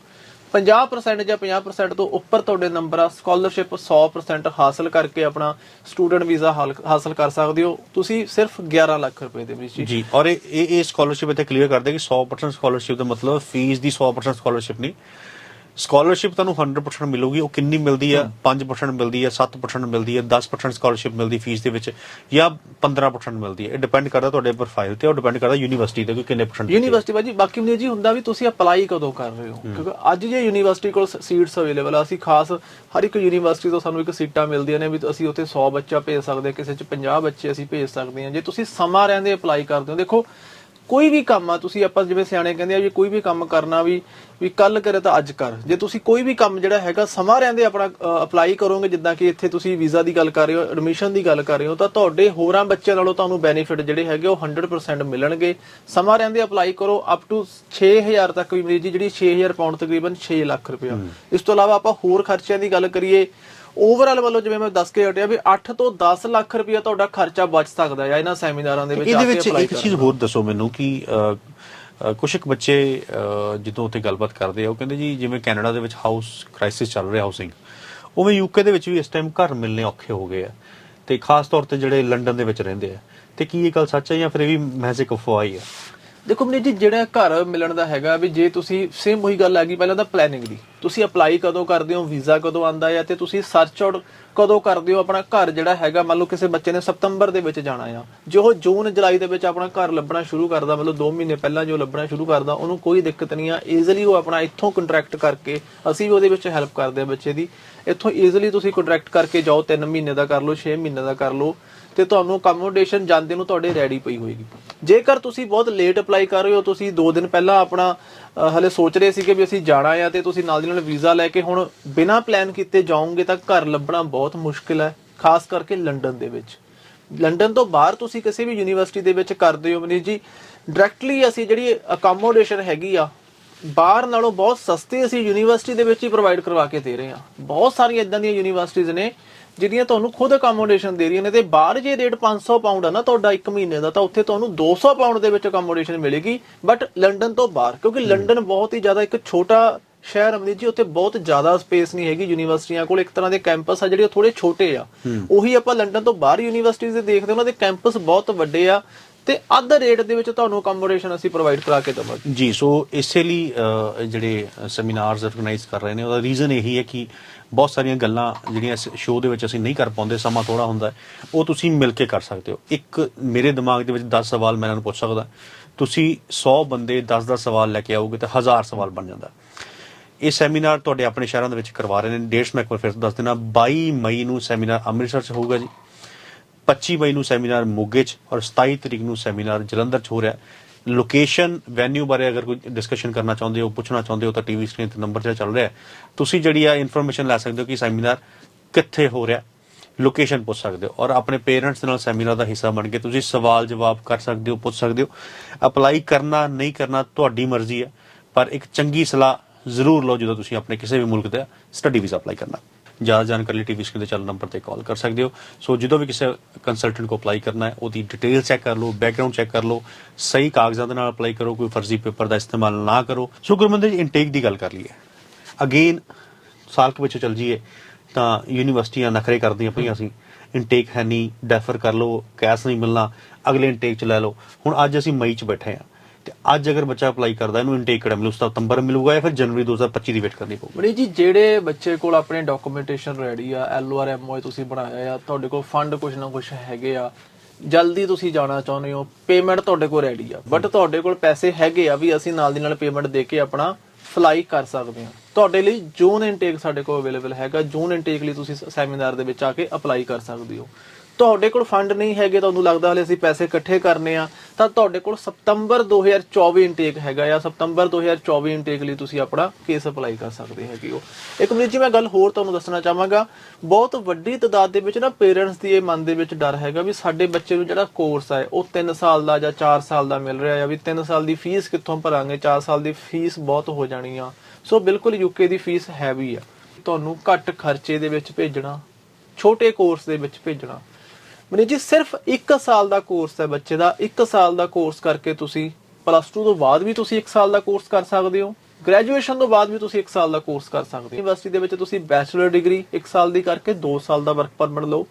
50% ਜਾਂ 50% ਤੋਂ ਉੱਪਰ ਤੁਹਾਡੇ ਨੰਬਰ ਆ ਸਕਾਲਰਸ਼ਿਪ 100% ਹਾਸਲ ਕਰਕੇ ਆਪਣਾ ਸਟੂਡੈਂਟ ਵੀਜ਼ਾ ਹਾਸਲ ਕਰ ਸਕਦੇ ਹੋ। ਤੁਸੀਂ ਸਿਰਫ 11 ਲੱਖ ਰੁਪਏ ਦੇ ਵਿੱਚ ਜੀ। ਔਰ ਇਹ ਇਹ ਸਕਾਲਰਸ਼ਿਪ ਇੱਥੇ ਕਲੀਅਰ ਕਰਦੇ ਕਿ 100% ਸਕਾਲਰਸ਼ਿਪ ਦਾ ਮਤਲਬ ਫੀਸ ਦੀ 100% ਸਕਾਲਰਸ਼ਿਪ ਨਹੀਂ। ਸਕਾਲਰਸ਼ਿਪ ਤੁਹਾਨੂੰ 100% ਮਿਲੂਗੀ ਉਹ ਕਿੰਨੀ ਮਿਲਦੀ ਆ 5% ਮਿਲਦੀ ਆ 7% ਮਿਲਦੀ ਆ 10% ਸਕਾਲਰਸ਼ਿਪ ਮਿਲਦੀ ਫੀਸ ਦੇ ਵਿੱਚ ਜਾਂ 15% ਮਿਲਦੀ ਹੈ। ਇਹ ਡਿਪੈਂਡ ਕਰਦਾ ਤੁਹਾਡੇ ਪ੍ਰੋਫਾਈਲ ਤੇ ਉਹ ਡਿਪੈਂਡ ਕਰਦਾ ਯੂਨੀਵਰਸਿਟੀ ਤੇ ਕਿ ਕਿੰਨੇ ਪਰਸੈਂਟ ਯੂਨੀਵਰਸਿਟੀ ਬਾਜੀ ਬਾਕੀ ਮੈਨੂੰ ਜੀ ਹੁੰਦਾ ਵੀ ਤੁਸੀਂ ਅਪਲਾਈ ਕਦੋਂ ਕਰ ਰਹੇ ਹੋ? ਕਿਉਂਕਿ ਅੱਜ ਜੇ ਯੂਨੀਵਰਸਿਟੀ ਕੋਲ ਸੀਟਸ ਅਵੇਲੇਬਲ ਆ ਅਸੀਂ ਖਾਸ ਹਰ ਇੱਕ ਯੂਨੀਵਰਸਿਟੀ ਤੋਂ ਸਾਨੂੰ ਇੱਕ ਸੀਟਾਂ ਮਿਲਦੀਆਂ ਨੇ ਵੀ ਅਸੀਂ ਉੱਥੇ 100 ਬੱਚਾ ਭੇਜ ਸਕਦੇ ਕਿਸੇ ਚ 50 ਬੱਚੇ ਅਸੀਂ ਭੇਜ ਸਕਦੇ ਹਾਂ। ਜੇ ਤੁਸੀਂ ਸਮਾਂ ਰਹਿੰਦੇ ਅਪਲਾਈ ਕਰਦੇ ਹੋ ਦੇਖੋ ਕੋਈ ਵੀ ਕੰਮ ਆ ਤੁਸੀਂ ਆਪਾਂ ਜਿਵੇਂ ਸਿਆਣੇ ਕਹਿੰਦੇ ਆ ਵੀ ਕੋਈ ਵੀ ਕੰਮ ਕਰਨਾ ਵੀ ਵੀ ਕੱਲ ਕਰੇ ਤਾਂ ਅੱਜ ਕਰ। ਜੇ ਤੁਸੀਂ ਕੋਈ ਵੀ ਕੰਮ ਜਿਹੜਾ ਹੈਗਾ ਸਮਾਂ ਰਹਿੰਦੇ ਆਪਣਾ ਅਪਲਾਈ ਕਰੋਗੇ ਜਿੱਦਾਂ ਕਿ ਇੱਥੇ ਤੁਸੀਂ ਵੀਜ਼ਾ ਦੀ ਗੱਲ ਕਰ ਰਹੇ ਹੋ ਐਡਮਿਸ਼ਨ ਦੀ ਗੱਲ ਕਰ ਰਹੇ ਹੋ ਤਾਂ ਤੁਹਾਡੇ ਹੋਰਾਂ ਬੱਚਿਆਂ ਨਾਲੋਂ ਤੁਹਾਨੂੰ ਬੈਨੀਫਿਟ ਜਿਹੜੇ ਹੈਗੇ ਉਹ 100% ਮਿਲਣਗੇ। ਸਮਾਂ ਰਹਿੰਦੇ ਅਪਲਾਈ ਕਰੋ ਅਪ ਟੂ 6000 ਤੱਕ ਵੀ ਜੀ ਜਿਹੜੀ 6000 ਪਾਉਂਡ ਤਕਰੀਬਨ 6 ਲੱਖ ਰੁਪਇਆ। ਇਸ ਤੋਂ ਇਲਾਵਾ ਆਪਾਂ ਹੋਰ ਖਰਚਿਆਂ ਦੀ ਗੱਲ ਕਰੀਏ ਓਵਰਆਲ ਵੱਲੋਂ ਜਿਵੇਂ ਮੈਂ ਦੱਸ ਕੇ ਹਟਿਆ ਵੀ 8 ਤੋਂ 10 ਲੱਖ ਰੁਪਇਆ ਤੁਹਾਡਾ ਖਰਚਾ ਬਚ ਸਕਦਾ ਹੈ ਇਹਨਾਂ ਸੈਮੀਨਾਰਾਂ ਦੇ ਵਿੱਚ ਇਹਦੇ ਵਿੱਚ ਇੱਕ ਚੀਜ਼ ਹੋਰ ਦੱਸੋ ਮੈਨੂੰ ਕਿ ਕੁਛ ਇੱਕ ਬੱਚੇ ਜਦੋਂ ਉੱਥੇ ਗੱਲਬਾਤ ਕਰਦੇ ਆ ਉਹ ਕਹਿੰਦੇ ਜੀ ਜਿਵੇਂ ਕੈਨੇਡਾ ਦੇ ਵਿੱਚ ਹਾਊਸ ਕ੍ਰਾਈਸਿਸ ਚੱਲ ਰਿਹਾ ਹਾਊਸਿੰਗ ਉਵੇਂ ਯੂਕੇ ਦੇ ਵਿੱਚ ਵੀ ਇਸ ਟਾਈਮ ਘਰ ਮਿਲਨੇ ਔਖੇ ਹੋ ਗਏ ਆ। ਤੇ ਖਾਸ ਤੌਰ ਤੇ ਜਿਹੜੇ ਲੰਡਨ ਦੇ ਵਿੱਚ ਰਹਿੰਦੇ ਆ। ਤੇ ਕੀ ਇਹ ਗੱਲ ਸੱਚ ਹੈ ਜਾਂ ਫਿਰ ਇਹ ਵੀ ਮਹਿਜ਼ ਇੱਕ ਅਫਵਾਹ ਹੀ ਆ? ਦੇਖੋ ਮਨੀ ਜੀ, ਜਿਹੜਾ ਘਰ ਮਿਲਣ ਦਾ ਹੈਗਾ ਵੀ ਜੇ ਤੁਸੀਂ ਸੇਮ ਉਹੀ ਗੱਲ ਆ ਗਈ ਪਹਿਲਾਂ ਤਾਂ ਪਲੈਨਿੰਗ ਦੀ। ਤੁਸੀਂ ਅਪਲਾਈ ਕਦੋਂ ਕਰਦੇ ਹੋ ਵੀਜ਼ਾ ਕਦੋਂ ਆਂਦਾ ਹੈ ਤੇ ਤੁਸੀਂ ਸਰਚ ਆਊਟ ਕਦੋਂ ਕਰਦੇ ਹੋ ਆਪਣਾ ਘਰ ਜਿਹੜਾ ਹੈਗਾ, ਮੰਨ ਲਓ ਕਿਸੇ ਬੱਚੇ ਨੇ ਸਤੰਬਰ ਦੇ ਵਿੱਚ ਜਾਣਾ ਆ। ਜੋ ਉਹ ਜੂਨ, ਜੁਲਾਈ ਦੇ ਵਿੱਚ ਆਪਣਾ ਘਰ ਲੱਭਣਾ ਸ਼ੁਰੂ ਕਰਦਾ, ਮਤਲਬ 2 ਮਹੀਨੇ ਪਹਿਲਾਂ ਜੋ ਲੱਭਣਾ ਸ਼ੁਰੂ ਕਰਦਾ, ਉਹਨੂੰ ਕੋਈ ਦਿੱਕਤ ਨਹੀਂ ਆ। ਈਜ਼ੀਲੀ ਉਹ ਆਪਣਾ ਇੱਥੋਂ ਕੰਟਰੈਕਟ ਕਰਕੇ ਅਸੀਂ ਵੀ ਉਹਦੇ ਵਿੱਚ ਹੈਲਪ ਕਰਦੇ ਆ ਬੱਚੇ ਦੀ। ਇੱਥੋਂ ਈਜ਼ੀਲੀ ਤੁਸੀਂ ਕੰਟਰੈਕਟ ਕਰਕੇ ਜਾਓ 3 ਮਹੀਨੇ ਦਾ ਕਰ ਲਓ 6 ਮਹੀਨੇ ਦਾ ਕਰ ਲਓ। ਤੇ ਤੁਹਾਨੂੰ ਅਕਮੋਡੇਸ਼ਨ ਜਾਂਦੇ ਨੂੰ ਤੁਹਾਡੇ ਰੈਡੀ ਪਈ ਹੋਏਗੀ। ਜੇਕਰ ਤੁਸੀਂ ਬਹੁਤ ਲੇਟ ਅਪਲਾਈ ਕਰ ਰਹੇ ਹੋ ਤੁਸੀਂ 2 ਦਿਨ ਪਹਿਲਾਂ ਆਪਣਾ ਅ, ਹਲੇ ਸੋਚ ਰਹੇ ਸੀ ਕਿ ਵੀ ਅਸੀਂ ਜਾਣਾ ਆ ਤੇ ਤੁਸੀਂ ਨਾਲ ਦੀ ਨਾਲ ਵੀਜ਼ਾ ਲੈ ਕੇ ਹੁਣ ਬਿਨਾਂ ਪਲਾਨ ਕੀਤੇ ਜਾਓਗੇ ਤਾਂ ਘਰ ਲੱਭਣਾ ਬਹੁਤ ਮੁਸ਼ਕਿਲ ਹੈ ਖਾਸ ਕਰਕੇ ਲੰਡਨ ਦੇ ਵਿੱਚ। ਲੰਡਨ ਤੋਂ ਬਾਹਰ ਤੁਸੀਂ ਕਿਸੇ ਵੀ ਯੂਨੀਵਰਸਿਟੀ ਦੇ ਵਿੱਚ ਕਰਦੇ ਹੋ ਮਨੀਸ਼ ਜੀ ਡਾਇਰੈਕਟਲੀ ਅਸੀਂ ਜਿਹੜੀ ਅਕਮੋਡੇਸ਼ਨ ਹੈਗੀ ਆ ਬਾਹਰ ਨਾਲੋਂ ਬਹੁਤ ਸਸਤੀ ਅਸੀਂ ਯੂਨੀਵਰਸਿਟੀ ਦੇ ਵਿੱਚ ਹੀ ਪ੍ਰੋਵਾਈਡ ਕਰਵਾ ਕੇ ਦੇ ਰਹੇ ਹਾਂ। ਬਹੁਤ ਸਾਰੀਆਂ ਇਦਾਂ ਦੀਆਂ ਯੂਨੀਵਰਸਿਟੀਆਂ ਨੇ ਜਿਹੜੀਆਂ ਤੁਹਾਨੂੰ ਖੁਦ ਅਕਮੋਡੇਸ਼ਨ ਦੇ ਰਹੀਆਂ ਨੇ ਤੇ ਬਾਹਰ ਜੇ ਰੇਟ 500 ਪਾਉਂਡ ਆ ਨਾ ਤੁਹਾਡਾ 1 ਮਹੀਨੇ ਦਾ ਤਾਂ ਉੱਥੇ ਤੁਹਾਨੂੰ 200 ਪਾਉਂਡ ਦੇ ਵਿੱਚ ਅਕਮੋਡੇਸ਼ਨ ਮਿਲੇਗੀ। ਬਟ ਲੰਡਨ ਤੋਂ ਬਾਹਰ ਕਿਉਂਕਿ ਲੰਡਨ ਬਹੁਤ ਹੀ ਜ਼ਿਆਦਾ ਇੱਕ ਛੋਟਾ ਸ਼ਹਿਰ ਅਮਰੀਕ ਜੀ ਉੱਥੇ ਬਹੁਤ ਜ਼ਿਆਦਾ ਸਪੇਸ ਨਹੀਂ ਹੈਗੀ ਯੂਨੀਵਰਸਿਟੀਆਂ ਕੋਲ। ਇੱਕ ਤਰ੍ਹਾਂ ਦੇ ਕੈਂਪਸ ਆ ਜਿਹੜੇ ਥੋੜੇ ਛੋਟੇ ਆ। ਉਹੀ ਆਪਾਂ ਲੰਡਨ ਤੋਂ ਬਾਹਰ ਯੂਨੀਵਰਸਿਟੀਆਂ ਦੇ ਦੇਖਦੇ ਉਹਨਾਂ ਦੇ ਕੈਂਪਸ ਬਹੁਤ ਵੱਡੇ ਆ। ਤੇ ਅੱਧ ਰੇਟ ਦੇ ਵਿੱਚ ਤੁਹਾਨੂੰ ਅਕਮੋਡੇਸ਼ਨ ਅਸੀਂ ਪ੍ਰੋਵਾਈਡ ਕਰਾ ਕੇ ਦੇਵਾਂਗੇ। ਜੀ ਸੋ ਇਸੇ ਲਈ ਜਿਹੜੇ ਸੈਮੀਨਾਰਸ ਆਰਗੇਨਾਈਜ਼ ਕਰ ਰਹੇ ਨੇ ਉਹਦਾ ਰੀਜ਼ਨ ਇਹੀ ਹੈ ਕਿ ਬਹੁਤ ਸਾਰੀਆਂ ਗੱਲਾਂ ਜਿਹੜੀਆਂ ਇਸ ਸ਼ੋਅ ਦੇ ਵਿੱਚ ਅਸੀਂ ਨਹੀਂ ਕਰ ਪਾਉਂਦੇ, ਸਮਾਂ ਥੋੜਾ ਹੁੰਦਾ ਉਹ ਤੁਸੀਂ ਮਿਲ ਕੇ ਕਰ ਸਕਦੇ ਹੋ। ਇੱਕ ਮੇਰੇ ਦਿਮਾਗ ਦੇ ਵਿੱਚ 10 ਸਵਾਲ ਮੈਂ ਇਹਨਾਂ ਨੂੰ ਪੁੱਛ ਸਕਦਾ। ਤੁਸੀਂ 100 ਬੰਦੇ 10-10 ਸਵਾਲ ਲੈ ਕੇ ਆਓਗੇ ਤਾਂ 1000 ਸਵਾਲ ਬਣ ਜਾਂਦਾ। ਇਹ ਸੈਮੀਨਾਰ ਤੁਹਾਡੇ ਆਪਣੇ ਸ਼ਹਿਰਾਂ ਦੇ ਵਿੱਚ ਕਰਵਾ ਰਹੇ ਨੇ ਡੇਟਸ ਮੈਂ ਇੱਕ ਵਾਰ ਫਿਰ ਦੱਸ ਦੇਣਾ 22 ਮਈ ਨੂੰ ਸੈਮੀਨਾਰ ਅੰਮ੍ਰਿਤਸਰ 'ਚ ਹੋਊਗਾ ਜੀ। 25 ਮਈ ਨੂੰ ਸੈਮੀਨਾਰ ਮੋਗੇ 'ਚ ਔਰ 27 ਤਰੀਕ ਨੂੰ ਸੈਮੀਨਾਰ ਜਲੰਧਰ 'ਚ ਹੋ ਰਿਹਾ। ਲੋਕੇਸ਼ਨ ਵੈਨਿਊ ਬਾਰੇ ਅਗਰ ਕੋਈ ਡਿਸਕਸ਼ਨ ਕਰਨਾ ਚਾਹੁੰਦੇ ਹੋ, ਪੁੱਛਣਾ ਚਾਹੁੰਦੇ ਹੋ, ਤਾਂ ਟੀਵੀ ਸਕਰੀਨ ਤੇ ਨੰਬਰ ਜਿਹੜਾ ਚੱਲ ਰਿਹਾ ਤੁਸੀਂ ਜਿਹੜੀ ਆ ਇਨਫੋਰਮੇਸ਼ਨ ਲੈ ਸਕਦੇ ਹੋ ਕਿ ਸੈਮੀਨਾਰ ਕਿੱਥੇ ਹੋ ਰਿਹਾ ਲੋਕੇਸ਼ਨ ਪੁੱਛ ਸਕਦੇ ਹੋ ਔਰ ਆਪਣੇ ਪੇਰੈਂਟਸ ਨਾਲ ਸੈਮੀਨਾਰ ਦਾ ਹਿੱਸਾ ਬਣ ਕੇ ਤੁਸੀਂ ਸਵਾਲ ਜਵਾਬ ਕਰ ਸਕਦੇ ਹੋ, ਪੁੱਛ ਸਕਦੇ ਹੋ ਅਪਲਾਈ ਕਰਨਾ, ਨਹੀਂ ਕਰਨਾ ਤੁਹਾਡੀ ਮਰਜ਼ੀ ਹੈ, ਪਰ ਇੱਕ ਚੰਗੀ ਸਲਾਹ ਜ਼ਰੂਰ ਲਓ ਜਦੋਂ ਤੁਸੀਂ ਆਪਣੇ ਕਿਸੇ ਵੀ ਮੁਲਕ ਦਾ ਸਟੱਡੀ ਵੀਜ਼ਾ ਅਪਲਾਈ ਕਰਨਾ। ਜ਼ਿਆਦਾ ਜਾਣਕਾਰੀ ਲਈ ਟੀਵੀ ਸਕਰੀਨ ਦੇ ਚੱਲ ਨੰਬਰ ਤੇ ਕਾਲ ਕਰ ਸਕਦੇ ਹੋ। ਸੋ ਜਦੋਂ ਵੀ ਕਿਸੇ ਕੰਸਲਟੈਂਟ ਕੋ ਅਪਲਾਈ ਕਰਨਾ ਹੈ, ਉਹਦੀ ਡਿਟੇਲ ਚੈੱਕ ਕਰ ਲਓ ਬੈਕਗ੍ਰਾਉਂਡ ਚੈੱਕ ਕਰ ਲਓ, ਸਹੀ ਕਾਗਜ਼ਾਂ ਦੇ ਨਾਲ ਅਪਲਾਈ ਕਰੋ, ਕੋਈ ਫਰਜ਼ੀ ਪੇਪਰ ਦਾ ਇਸਤੇਮਾਲ ਨਾ ਕਰੋ। ਸੋ ਗੁਰਮੰਦਰ ਜੀ ਇਨਟੇਕ ਦੀ ਗੱਲ ਕਰ ਲਈਏ। ਅਗੇਨ ਸਾਲ ਕੁ ਵਿੱਚ ਚੱਲ ਜੀਏ ਤਾਂ ਯੂਨੀਵਰਸਿਟੀਆਂ ਨਖਰੇ ਕਰਦੀਆਂ ਪਈਆਂ ਸੀ। ਇਨਟੇਕ ਹੈ ਨਹੀਂ ਡੈਫਰ ਕਰ ਲਓ, ਕੈਸ਼ ਨਹੀਂ ਮਿਲਣਾ, ਅਗਲੇ ਇਨਟੇਕ ਚ ਲੈ ਲਓ। ਹੁਣ ਅੱਜ ਅਸੀਂ ਮਈ ਚ ਬੈਠੇ ਆ ਤੇ ਅੱਜ ਅਗਰ ਬੱਚਾ ਅਪਲਾਈ ਕਰਦਾ, ਇਹਨੂੰ ਇਨਟੇਕ ਕਿਹੜਾ ਮਿਲੂ ਸਤੰਬਰ ਮਿਲੂਗਾ ਜਾਂ ਫਿਰ ਜਨਵਰੀ 2025 ਦੀ ਵੇਟ ਕਰਨੀ ਪਊਗੀ। ਬੜੀ ਜੀ, ਜਿਹੜੇ ਬੱਚੇ ਕੋਲ ਆਪਣੇ ਡਾਕੂਮੈਂਟੇਸ਼ਨ ਰੈਡੀ ਆ ਐਲਓਆਰ ਐਮਓਏ ਤੁਸੀਂ ਬਣਾਇਆ ਆ, ਤੁਹਾਡੇ ਕੋਲ ਫੰਡ ਕੁਝ ਨਾ ਕੁਝ ਹੈਗੇ ਆ, ਜਲਦੀ ਤੁਸੀਂ ਜਾਣਾ ਚਾਹੁੰਦੇ ਹੋ ਪੇਮੈਂਟ ਤੁਹਾਡੇ ਕੋਲ ਰੈਡੀ ਆ ਬਟ ਤੁਹਾਡੇ ਕੋਲ ਪੈਸੇ ਹੈਗੇ ਆ ਵੀ ਅਸੀਂ ਨਾਲ ਦੀ ਨਾਲ ਪੇਮੈਂਟ ਦੇ ਕੇ ਆਪਣਾ ਫਲਾਈ ਕਰ ਸਕਦੇ ਹਾਂ। ਤੁਹਾਡੇ ਲਈ ਜੂਨ ਇਨਟੇਕ ਸਾਡੇ ਕੋਲ ਅਵੇਲੇਬਲ ਹੈਗਾ, ਜੂਨ ਇਨਟੇਕ ਲਈ ਤੁਸੀਂ ਸੈਮੀਨਾਰ ਦੇ ਵਿੱਚ ਆ ਕੇ ਅਪਲਾਈ ਕਰ ਸਕਦੇ ਹੋ। ਤੁਹਾਡੇ ਕੋਲ ਫੰਡ ਨਹੀਂ ਹੈਗੇ ਤੁਹਾਨੂੰ ਲੱਗਦਾ ਹਲੇ ਅਸੀਂ ਪੈਸੇ ਇਕੱਠੇ ਕਰਨੇ ਆ, ਤਾਂ ਤੁਹਾਡੇ ਕੋਲ ਸਤੰਬਰ 2024 ਇਨਟੇਕ ਹੈਗਾ ਜਾਂ ਸਤੰਬਰ 2024 ਇਨਟੇਕ ਲਈ ਤੁਸੀਂ ਆਪਣਾ ਕੇਸ ਅਪਲਾਈ ਕਰ ਸਕਦੇ ਹੈਗੇ ਹੋ। ਇੱਕ ਮਿੰਟ ਜੀ, ਮੈਂ ਗੱਲ ਹੋਰ ਤੁਹਾਨੂੰ ਦੱਸਣਾ ਚਾਹਾਂਗਾ। ਬਹੁਤ ਵੱਡੀ ਤਦਾਦ ਦੇ ਵਿੱਚ ਨਾ ਪੇਰੈਂਟਸ ਦੀ ਇਹ ਮਨ ਦੇ ਵਿੱਚ ਡਰ ਹੈਗਾ ਵੀ ਸਾਡੇ ਬੱਚੇ ਨੂੰ ਜਿਹੜਾ ਕੋਰਸ ਹੈ ਉਹ 3 ਸਾਲ ਦਾ ਜਾਂ 4 ਸਾਲ ਦਾ ਮਿਲ ਰਿਹਾ ਹੈ ਵੀ 3 ਸਾਲ ਦੀ ਫੀਸ ਕਿੱਥੋਂ ਭਰਾਂਗੇ 4 ਸਾਲ ਦੀ ਫੀਸ ਬਹੁਤ ਹੋ ਜਾਣੀ ਆ। ਸੋ ਬਿਲਕੁਲ ਯੂਕੇ ਦੀ ਫੀਸ ਹੈਵੀ ਆ। ਤੁਹਾਨੂੰ ਘੱਟ ਖਰਚੇ ਦੇ ਵਿੱਚ ਭੇਜਣਾ, ਛੋਟੇ ਕੋਰਸ ਦੇ ਵਿੱਚ ਭੇਜਣਾ। ਮਨੀ ਜੀ, ਸਿਰਫ 1 ਸਾਲ ਦਾ ਕੋਰਸ ਹੈ ਬੱਚੇ ਦਾ। 1 ਸਾਲ ਦਾ ਕੋਰਸ ਕਰਕੇ ਤੁਸੀਂ ਪਲੱਸ 2 ਤੋਂ ਬਾਅਦ ਵੀ ਤੁਸੀਂ 1 ਸਾਲ ਦਾ ਕੋਰਸ ਕਰ ਸਕਦੇ ਹੋ। ਗ੍ਰੈਜੂਏਸ਼ਨ ਤੋਂ ਬਾਅਦ ਵੀ ਤੁਸੀਂ 1 ਸਾਲ ਦਾ ਕੋਰਸ ਕਰ ਸਕਦੇ ਹੋ। ਯੂਨੀਵਰਸਿਟੀ ਦੇ ਵਿੱਚ ਤੁਸੀਂ ਬੈਚਲਰ ਡਿਗਰੀ 1 ਸਾਲ ਦੀ ਕਰਕੇ 2 ਸਾਲ ਦਾ ਵਰਕ ਪਰਮਿਟ ਲਓ।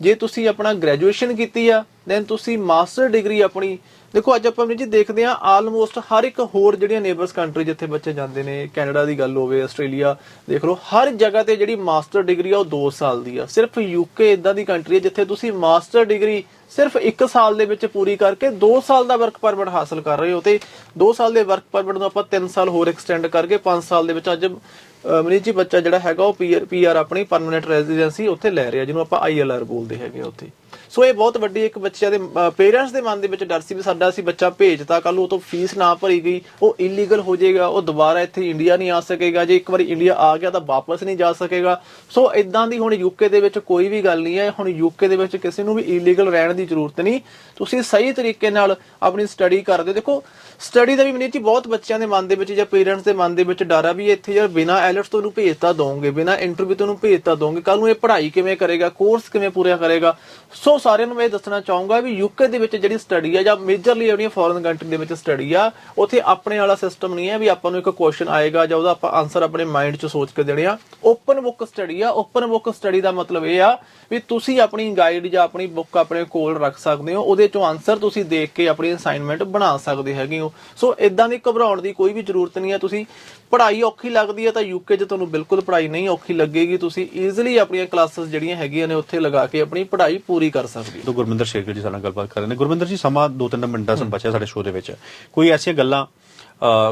ਜੇ ਤੁਸੀਂ ਆਪਣਾ ਗ੍ਰੈਜੂਏਸ਼ਨ ਕੀਤੀ ਆ ਦੈਨ ਤੁਸੀਂ ਮਾਸਟਰ ਡਿਗਰੀ ਆਪਣੀ ਦੇਖੋ, ਅੱਜ ਆਪਾਂ ਜੀ ਦੇਖਦੇ ਆ ਆਲਮੋਸਟ ਹਰ ਇੱਕ ਹੋਰ ਜਿਹੜੀਆਂ ਨੇਬਰਸ ਕੰਟਰੀ ਜਿੱਥੇ ਬੱਚੇ ਜਾਂਦੇ ਨੇ, ਕੈਨੇਡਾ ਦੀ ਗੱਲ ਹੋਵੇ, ਆਸਟ੍ਰੇਲੀਆ, ਦੇਖ ਲਓ, ਹਰ ਜਗ੍ਹਾ ਤੇ ਜਿਹੜੀ ਮਾਸਟਰ ਡਿਗਰੀ ਆ ਉਹ 2 ਸਾਲ ਦੀ ਆ। ਸਿਰਫ ਯੂਕੇ ਇਦਾਂ ਦੀ ਕੰਟਰੀ ਹੈ ਜਿੱਥੇ ਤੁਸੀਂ ਮਾਸਟਰ ਡਿਗਰੀ ਸਿਰਫ 1 ਸਾਲ ਦੇ ਵਿੱਚ ਪੂਰੀ ਕਰਕੇ 2 ਸਾਲ ਦਾ ਵਰਕ ਪਰਮਿਟ ਹਾਸਲ ਕਰ ਰਹੇ ਹੋ ਤੇ 2 ਸਾਲ ਦੇ ਵਰਕ ਪਰਮਿਟ ਨੂੰ ਆਪਾਂ 3 ਸਾਲ ਹੋਰ ਐਕਸਟੈਂਡ ਕਰਕੇ 5 ਸਾਲ ਦੇ ਵਿੱਚ ਅੱਜ, ਅਹ ਮਨੀਸ਼ ਜੀ ਬੱਚਾ ਜਿਹੜਾ ਹੈਗਾ ਉਹ ਪੀਆਰ ਪੀਆਰ ਆਪਣੀ ਪਰਮਨੈਂਟ ਰੈਜ਼ੀਡੈਂਸੀ ਉੱਥੇ ਲੈ ਰਿਹਾ, ਜਿਹਨੂੰ ਆਪਾਂ ਆਈਐਲਆਰ ਬੋਲਦੇ ਹੈਗੇ ਆ ਉੱਥੇ। ਸੋ ਇਹ ਬਹੁਤ ਵੱਡੀ ਇੱਕ ਬੱਚਿਆਂ ਦੇ ਪੇਰੈਂਟਸ ਦੇ ਮਨ ਦੇ ਵਿੱਚ ਡਰ ਸੀ ਵੀ ਸਾਡਾ ਅਸੀਂ ਬੱਚਾ ਭੇਜਤਾ ਕੱਲ ਨੂੰ ਉਹ ਤੋਂ ਫੀਸ ਨਾ ਭਰੀ ਗਈ, ਉਹ ਇਲੀਗਲ ਹੋ ਜਾਏਗਾ, ਉਹ ਦੁਬਾਰਾ ਇੱਥੇ ਇੰਡੀਆ ਨਹੀਂ ਆ ਸਕੇਗਾ, ਜੇ ਇੱਕ ਵਾਰੀ ਇੰਡੀਆ ਆ ਗਿਆ ਤਾਂ ਵਾਪਸ ਨਹੀਂ ਜਾ ਸਕੇਗਾ। ਸੋ ਇਦਾਂ ਦੀ ਹੁਣ ਯੂਕੇ ਦੇ ਵਿੱਚ ਕੋਈ ਵੀ ਗੱਲ ਨਹੀਂ ਹੈ, ਹੁਣ ਯੂਕੇ ਦੇ ਵਿੱਚ ਕਿਸੇ ਨੂੰ ਵੀ ਇਲੀਗਲ ਰਹਿਣ ਦੀ ਜ਼ਰੂਰਤ ਨਹੀਂ। ਤੁਸੀਂ ਸਹੀ ਤਰੀਕੇ ਨਾਲ ਆਪਣੀ ਸਟੱਡੀ ਕਰਦੇ ਹੋ। ਦੇਖੋ ਸਟੱਡੀ ਦਾ ਵੀ ਮਨੀਤ ਜੀ ਬਹੁਤ ਬੱਚਿਆਂ ਦੇ ਮਨ ਦੇ ਵਿੱਚ ਜਾਂ ਪੇਰੈਂਟਸ ਦੇ ਮਨ ਦੇ ਵਿੱਚ ਡਰ ਆ ਵੀ ਇੱਥੇ ਯਾਰ ਬਿਨਾ ਆਇਲਟਸ ਤੋਂ ਉਹਨੂੰ ਭੇਜਤਾ ਦੋਗੇ ਬਿਨਾ ਇੰਟਰਵਿਊ ਤੋਂ ਉਹਨੂੰ ਭੇਜਤਾ ਦੋਗੇ ਕੱਲ ਨੂੰ ਇਹ ਪੜ੍ਹਾਈ ਕਿਵੇਂ ਕਰੇਗਾ ਕੋਰਸ ਕਿਵੇਂ ਪੂਰਾ ਕਰੇਗਾ। ਸੋ ਸਾਰਿਆਂ ਨੂੰ ਮੈਂ ਇਹ ਦੱਸਣਾ ਚਾਹੂੰਗਾ ਵੀ ਯੂਕੇ ਦੇ ਵਿੱਚ ਜਿਹੜੀ ਸਟੱਡੀ ਆ ਜਾਂ ਮੇਜਰਲੀ ਜਿਹੜੀਆਂ ਫੋਰਨ ਕੰਟਰੀ ਦੇ ਵਿੱਚ ਸਟੱਡੀ ਆ, ਉੱਥੇ ਆਪਣੇ ਵਾਲਾ ਸਿਸਟਮ ਨਹੀਂ ਹੈ ਵੀ ਆਪਾਂ ਨੂੰ ਇੱਕ ਕੁਐਸਚਨ ਆਏਗਾ ਜਾਂ ਉਹਦਾ ਆਪਾਂ ਆਨਸਰ ਆਪਣੇ ਮਾਈਂਡ 'ਚ ਸੋਚ ਕੇ ਦੇਣੇ ਆ। ਓਪਨ ਬੁੱਕ ਸਟੱਡੀ ਆ। ਓਪਨ ਬੁੱਕ ਸਟੱਡੀ ਦਾ ਮਤਲਬ ਇਹ ਆ ਵੀ ਤੁਸੀਂ ਆਪਣੀ ਗਾਈਡ ਜਾਂ ਆਪਣੀ ਬੁੱਕ ਆਪਣੇ ਕੋਲ ਰੱਖ ਸਕਦੇ ਹੋ, ਉਹਦੇ ਚੋਂ ਆਨਸਰ ਤੁਸੀਂ ਦੇਖ ਕੇ ਆਪਣੀ ਅਸਾਈਨਮੈਂਟ ਬਣਾ ਸਕਦੇ ਹੈਗੇ ਹੋ। ਸੋ ਇਦਾਂ ਦੀ ਘਬਰਾਉਣ ਦੀ ਕੋਈ ਵੀ ਜ਼ਰੂਰਤ ਨਹੀਂ ਹੈ ਤੁਸੀਂ ਪੜ੍ਹਾਈ ਔਖੀ ਲੱਗਦੀ ਹੈ ਤਾਂ ਯੂਕੇ 'ਚ ਤੁਹਾਨੂੰ ਬਿਲਕੁਲ ਪੜ੍ਹਾਈ ਨਹੀਂ ਔਖੀ ਲੱਗੇਗੀ। ਤੁਸੀਂ ਈਜ਼ੀਲੀ ਆਪਣੀਆਂ ਕਲਾਸਿਸ ਜਿਹੜੀਆਂ ਹੈਗੀਆਂ ਨੇ ਉੱਥੇ ਲਗਾ ਕੇ ਆਪਣੀ ਪੜ੍ਹਾਈ ਪੂਰੀ ਕਰ ਸਕਦੇ ਹੋ। ਤੋਂ ਗੁਰਮਿੰਦਰ ਸ਼ੇਰਗਿਲ ਜੀ ਸਾਡੇ ਨਾਲ ਗੱਲਬਾਤ ਕਰ ਰਹੇ ਨੇ। ਗੁਰਮਿੰਦਰ ਜੀ, ਸਮਾਂ 2-3 ਮਿੰਟਾਂ ਦਾ ਬਚਿਆ ਸਾਡੇ ਸ਼ੋਅ ਦੇ ਵਿੱਚ। ਕੋਈ ਐਸੀਆਂ ਗੱਲਾਂ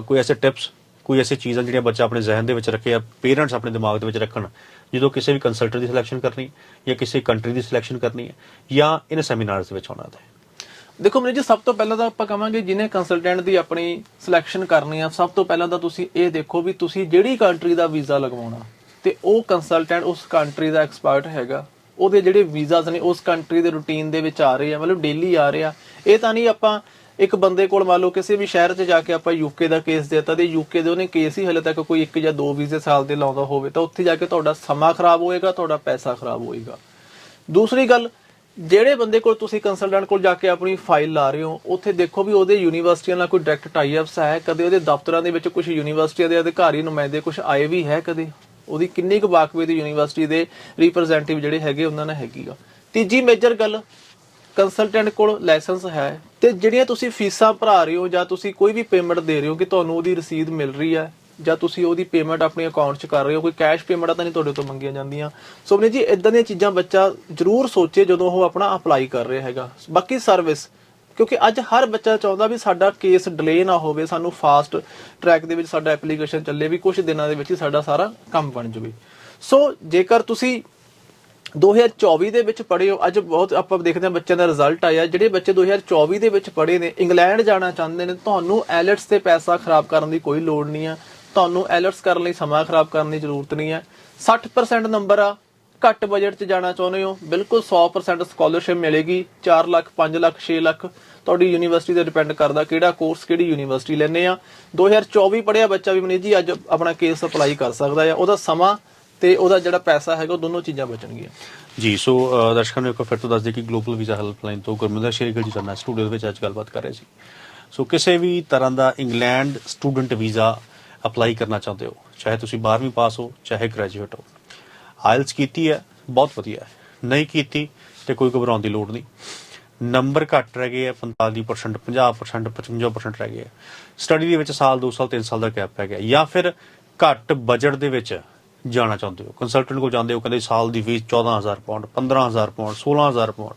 ਕੋਈ ਐਸੇ ਟਿਪਸ ਕੋਈ ਐਸੀ ਚੀਜ਼ਾਂ ਜਿਹੜੀਆਂ ਬੱਚਾ ਆਪਣੇ ਜ਼ਿਹਨ ਦੇ ਵਿੱਚ ਰੱਖੇ ਆ ਪੇਰੈਂਟਸ ਆਪਣੇ ਦਿਮਾਗ ਦੇ ਵਿੱਚ ਰੱਖਣ, ਜਦੋਂ ਕਿਸੇ ਵੀ ਕੰਸਲਟੈਂਟ ਦੀ ਸਿਲੈਕਸ਼ਨ ਕਰਨੀ ਜਾਂ ਕਿਸੇ ਕੰਟਰੀ ਦੀ ਸਿਲੈਕਸ਼ਨ ਕਰਨੀ ਹੈ ਜਾਂ ਇਨ ਸੈਮੀਨਾਰਸ ਦੇ ਵਿੱਚ ਆਉਣਾ ਹੈ ਦੇਖੋ ਮਨੀ ਜੀ, ਸਭ ਤੋਂ ਪਹਿਲਾਂ ਤਾਂ ਆਪਾਂ ਕਹਾਂਗੇ ਜਿਹਨੇ ਕੰਸਲਟੈਂਟ ਦੀ ਆਪਣੀ ਸਿਲੈਕਸ਼ਨ ਕਰਨੀ ਆ, ਸਭ ਤੋਂ ਪਹਿਲਾਂ ਤਾਂ ਤੁਸੀਂ ਇਹ ਦੇਖੋ ਵੀ ਤੁਸੀਂ ਜਿਹੜੀ ਕੰਟਰੀ ਦਾ ਵੀਜ਼ਾ ਲਗਵਾਉਣਾ, ਤੇ ਉਹ ਕੰਸਲਟੈਂਟ ਉਸ ਕੰਟਰੀ ਦਾ ਐਕਸਪਰਟ ਹੈਗਾ। ਉਹਦੇ ਜਿਹੜੇ ਵੀਜ਼ਾਸ ਨੇ, ਉਸ ਕੰਟਰੀ ਦੇ ਰੂਟੀਨ ਦੇ ਵਿੱਚ ਆ ਰਹੇ ਆ, ਮਤਲਬ ਡੇਲੀ ਆ ਰਹੇ ਆ। ਇਹ ਤਾਂ ਨਹੀਂ ਆਪਾਂ ਇੱਕ ਬੰਦੇ ਕੋਲ ਮੰਨ ਲਓ ਕਿਸੇ ਵੀ ਸ਼ਹਿਰ 'ਚ ਜਾ ਕੇ ਆਪਾਂ ਯੂਕੇ ਦਾ ਕੇਸ ਦੇਤਾ ਤੇ ਯੂਕੇ ਦੇ ਉਹਨੇ ਕੇਸ ਹੀ ਹਲੇ ਤੱਕ ਕੋਈ ਇੱਕ ਜਾਂ ਦੋ ਵੀਜ਼ੇ ਸਾਲ ਦੇ ਲਾਉਂਦਾ ਹੋਵੇ, ਤਾਂ ਉੱਥੇ ਜਾ ਕੇ ਤੁਹਾਡਾ ਸਮਾਂ ਖਰਾਬ ਹੋਏਗਾ, ਤੁਹਾਡਾ ਪੈਸਾ ਖਰਾਬ ਹੋਏਗਾ। ਦੂਸਰੀ ਗੱਲ ਜਿਹੜੇ ਬੰਦੇ ਕੋਲ ਤੁਸੀਂ ਕੰਸਲਟੈਂਟ ਕੋਲ ਜਾ ਕੇ ਆਪਣੀ ਫਾਈਲ ਲਾ ਰਹੇ ਹੋ, ਉੱਥੇ ਦੇਖੋ ਵੀ ਉਹਦੇ ਯੂਨੀਵਰਸਿਟੀਆਂ ਨਾਲ ਕੋਈ ਡਾਇਰੈਕਟ ਟਾਈ ਅਪਸ ਹੈ, ਕਦੇ ਉਹਦੇ ਦਫ਼ਤਰਾਂ ਦੇ ਵਿੱਚ ਕੁਝ ਯੂਨੀਵਰਸਿਟੀਆਂ ਦੇ ਅਧਿਕਾਰੀ ਨੁਮਾਇੰਦੇ ਕੁਝ ਆਏ ਵੀ ਹੈ ਕਦੇ? ਉਹਦੀ ਕਿੰਨੀ ਕੁ ਵਾਕਵੇ ਦੀ ਯੂਨੀਵਰਸਿਟੀ ਦੇ ਰਿਪਰੈਜ਼ੈਂਟੇਟਿਵ ਜਿਹੜੇ ਹੈਗੇ ਉਹਨਾਂ ਨਾਲ ਹੈਗੀ ਆ? ਤੀਜੀ ਮੇਜਰ ਗੱਲ ਕੰਸਲਟੈਂਟ ਕੋਲ ਲਾਇਸੈਂਸ ਹੈ ਤੇ ਜਿਹੜੀਆਂ ਤੁਸੀਂ ਫੀਸਾਂ ਭਰਾ ਰਹੇ ਹੋ ਜਾਂ ਤੁਸੀਂ ਕੋਈ ਵੀ ਪੇਮੈਂਟ ਦੇ ਰਹੇ ਹੋ ਕਿ ਤੁਹਾਨੂੰ ਉਹਦੀ ਰਸੀਦ ਮਿਲ ਰਹੀ ਹੈ ਜਾਂ ਤੁਸੀਂ ਉਹਦੀ ਪੇਮੈਂਟ ਆਪਣੇ ਅਕਾਊਂਟ 'ਚ ਕਰ ਰਹੇ ਹੋ, ਕੋਈ ਕੈਸ਼ ਪੇਮੈਂਟਾਂ ਤਾਂ ਨਹੀਂ ਤੁਹਾਡੇ ਤੋਂ ਮੰਗੀਆਂ ਜਾਂਦੀਆਂ। ਸੋ ਅਮਨੇ ਜੀ ਇਦਾਂ ਦੀਆਂ ਚੀਜ਼ਾਂ ਬੱਚਾ ਜ਼ਰੂਰ ਸੋਚੇ ਜਦੋਂ ਉਹ ਆਪਣਾ ਅਪਲਾਈ ਕਰ ਰਿਹਾ ਹੈਗਾ। ਬਾਕੀ ਸਰਵਿਸ ਕਿਉਂਕਿ ਅੱਜ ਹਰ ਬੱਚਾ ਚਾਹੁੰਦਾ ਵੀ ਸਾਡਾ ਕੇਸ ਡਿਲੇ ਨਾ ਹੋਵੇ, ਸਾਨੂੰ ਫਾਸਟ ਟਰੈਕ ਦੇ ਵਿੱਚ ਸਾਡਾ ਐਪਲੀਕੇਸ਼ਨ ਚੱਲੇ, ਵੀ ਕੁਝ ਦਿਨਾਂ ਦੇ ਵਿੱਚ ਹੀ ਸਾਡਾ ਸਾਰਾ ਕੰਮ ਬਣ ਜਾਵੇ। ਸੋ ਜੇਕਰ ਤੁਸੀਂ 2024 ਦੇ ਵਿੱਚ ਪੜ੍ਹੇ ਹੋ, ਅੱਜ ਬਹੁਤ ਆਪਾਂ ਦੇਖਦੇ ਹਾਂ ਬੱਚਿਆਂ ਦਾ ਰਿਜ਼ਲਟ ਆਇਆ। ਜਿਹੜੇ ਬੱਚੇ 2024 ਦੇ ਵਿੱਚ ਪੜ੍ਹੇ ਨੇ, ਇੰਗਲੈਂਡ ਜਾਣਾ ਚਾਹੁੰਦੇ ਨੇ, ਤੁਹਾਨੂੰ ਐਲਟਸ ਤੇ ਪੈਸਾ ਖਰਾਬ ਕਰਨ ਦੀ ਕੋਈ ਲੋੜ ਨਹੀਂ ਆ। ਤੁਹਾਨੂੰ ਐਲਰਟਸ ਕਰਨ ਲਈ ਸਮਾਂ ਖਰਾਬ ਕਰਨ ਦੀ ਜ਼ਰੂਰਤ ਨਹੀਂ ਹੈ। 60% ਨੰਬਰ ਆ। ਘੱਟ ਬਜਟ 'ਚ ਜਾਣਾ ਚਾਹੁੰਦੇ ਹੋ, ਬਿਲਕੁਲ 100% ਸਕਾਲਰਸ਼ਿਪ ਮਿਲੇਗੀ। 4 ਲੱਖ 5 ਲੱਖ 6 ਲੱਖ ਤੁਹਾਡੀ ਯੂਨੀਵਰਸਿਟੀ ਤੇ ਡਿਪੈਂਡ ਕਰਦਾ ਕਿਹੜਾ ਕੋਰਸ ਕਿਹੜੀ ਯੂਨੀਵਰਸਿਟੀ ਲੈਣੇ ਆ। 2024 ਪੜ੍ਹਿਆ ਬੱਚਾ ਵੀ ਮਨੀਤ ਜੀ, ਅੱਜ ਆਪਣਾ ਕੇਸ ਅਪਲਾਈ ਕਰ ਸਕਦਾ ਆ ਉਹਦਾ ਸਮਾਂ ਤੇ ਉਹਦਾ ਜਿਹੜਾ ਪੈਸਾ ਹੈਗਾ, ਉਹ ਦੋਨੋਂ ਚੀਜ਼ਾਂ ਬਚਣਗੀਆਂ। ਜੀ, ਸੋ ਦਰਸ਼ਕਾਂ ਨੂੰ ਇੱਕ ਵਾਰ ਫਿਰ ਤੋਂ ਦੱਸ ਦੇ ਕਿ ਗਲੋਬਲ ਵੀਜ਼ਾ ਹੈਲਪਲਾਈਨ ਤੋਂ ਗੁਰਮਿੰਦਰ ਸ਼ੇਰਗਿਲ ਜੀ ਸਾਡੇ ਸਟੂਡੀਓ ਵਿੱਚ ਅੱਜ ਗੱਲਬਾਤ ਕਰ ਰਹੇ ਸੀ। ਸੋ, ਕਿਸੇ ਵੀ ਤਰ੍ਹਾਂ ਦਾ ਇੰਗਲੈਂਡ ਸਟੂਡੈਂਟ ਵੀਜ਼ਾ ਅਪਲਾਈ ਕਰਨਾ ਚਾਹੁੰਦੇ ਹੋ, ਚਾਹੇ ਤੁਸੀਂ 12ਵੀਂ ਪਾਸ ਹੋ, ਚਾਹੇ ਗ੍ਰੈਜੂਏਟ ਹੋ। ਆਇਲਸ ਕੀਤੀ ਹੈ, ਬਹੁਤ ਵਧੀਆ। ਹੈ ਨਹੀਂ ਕੀਤੀ ਤੇ ਕੋਈ ਘਬਰਾਉਣ ਦੀ ਲੋੜ ਨਹੀਂ। ਨੰਬਰ ਘੱਟ ਰਹਿ ਗਏ ਆ 45% 50% 55% ਰਹਿ ਗਏ ਆ ਸਟੱਡੀ ਦੇ ਵਿੱਚ ਸਾਲ 2 ਸਾਲ 3 ਸਾਲ ਦਾ ਗੈਪ ਪੈ ਗਿਆ। ਜਾਂ ਫਿਰ ਘੱਟ ਬਜਟ ਦੇ ਵਿੱਚ ਜਾਣਾ ਚਾਹੁੰਦੇ ਹੋ। ਕੰਸਲਟੈਂਟ ਕੋਲ ਜਾਂਦੇ ਹੋ, ਕਹਿੰਦੇ ਸਾਲ ਦੀ ਫੀਸ 14000 ਪਾਉਂਡ 15000 ਪਾਉਂਡ 16000 ਪਾਉਂਡ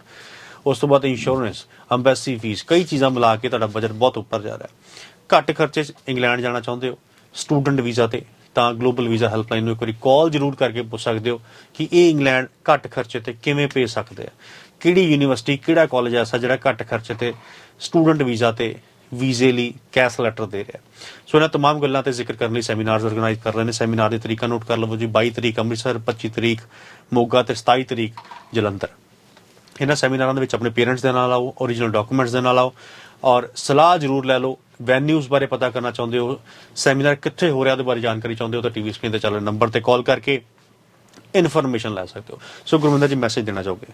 ਉਸ ਤੋਂ ਬਾਅਦ ਇੰਸ਼ੋਰੈਂਸ ਅੰਬੈਸੀ ਫੀਸ ਕਈ ਚੀਜ਼ਾਂ ਮਿਲਾ ਕੇ ਤੁਹਾਡਾ ਬਜਟ ਬਹੁਤ ਉੱਪਰ ਜਾ ਰਿਹਾ ਹੈ। ਘੱਟ ਖਰਚੇ 'ਚ ਇੰਗਲੈਂਡ ਜਾਣਾ ਚਾਹੁੰਦੇ ਹੋ। ਸਟੂਡੈਂਟ ਵੀਜ਼ਾ ਤੇ ਤਾਂ ਗਲੋਬਲ ਵੀਜ਼ਾ ਹੈਲਪਲਾਈਨ ਨੂੰ ਇੱਕ ਵਾਰੀ ਕਾਲ ਜ਼ਰੂਰ ਕਰਕੇ ਪੁੱਛ ਸਕਦੇ ਹੋ ਕਿ ਇਹ ਇੰਗਲੈਂਡ ਘੱਟ ਖਰਚੇ ਤੇ ਕਿਵੇਂ ਭੇਜ ਸਕਦੇ ਆ ਕਿਹੜੀ ਯੂਨੀਵਰਸਿਟੀ ਕਿਹੜਾ ਕਾਲਜ ਐਸਾ ਜਿਹੜਾ ਘੱਟ ਖਰਚੇ ਤੇ ਸਟੂਡੈਂਟ ਵੀਜ਼ਾ ਤੇ ਵੀਜ਼ੇ ਲਈ ਕੈਸ਼ ਲੈਟਰ ਦੇ ਰਿਹਾ ਸੋ ਇਹਨਾਂ तमाम ਗੱਲਾਂ ਤੇ ਜ਼ਿਕਰ ਕਰਨ ਲਈ ਸੈਮੀਨਾਰਸ ਆਰਗੇਨਾਈਜ਼ ਕਰ ਰਹੇ ਨੇ ਸੈਮੀਨਾਰ ਦੀ ਤਰੀਕਾ ਨੋਟ ਕਰ ਲਵੋ ਜੀ 22 ਤਰੀਕ ਅੰਮ੍ਰਿਤਸਰ 25 ਤਰੀਕ ਮੋਗਾ ਤੇ 27 ਤਰੀਕ ਜਲੰਧਰ ਇਹਨਾਂ ਸੈਮੀਨਾਰਾਂ ਦੇ ਵਿੱਚ ਆਪਣੇ ਪੇਰੈਂਟਸ ਦੇ ਨਾਲ ਆਓ ਓਰੀਜਨਲ ਡਾਕੂਮੈਂਟਸ ਦੇ ਨਾਲ ਆਓ ਔਰ ਸਲਾਹ ਜ਼ਰੂਰ ਲੈ ਲਓ ਵੈਨਿਊਜ਼ ਬਾਰੇ ਪਤਾ ਕਰਨਾ ਚਾਹੁੰਦੇ ਹੋ? ਸੈਮੀਨਾਰ ਕਿੱਥੇ ਹੋ ਰਿਹਾ ਉਹਦੇ ਬਾਰੇ ਜਾਣਕਾਰੀ ਚਾਹੁੰਦੇ ਹੋ? ਤਾਂ ਟੀਵੀ ਸਕਰੀਨ ਤੇ ਚੱਲ ਰਹੇ ਨੰਬਰ ਤੇ ਕਾਲ ਕਰਕੇ ਇਨਫੋਰਮੇਸ਼ਨ ਲੈ ਸਕਦੇ ਹੋ। ਸੋ ਗੁਰਮਿੰਦਰ ਜੀ ਮੈਸੇਜ ਦੇਣਾ ਚਾਹੋਗੇ?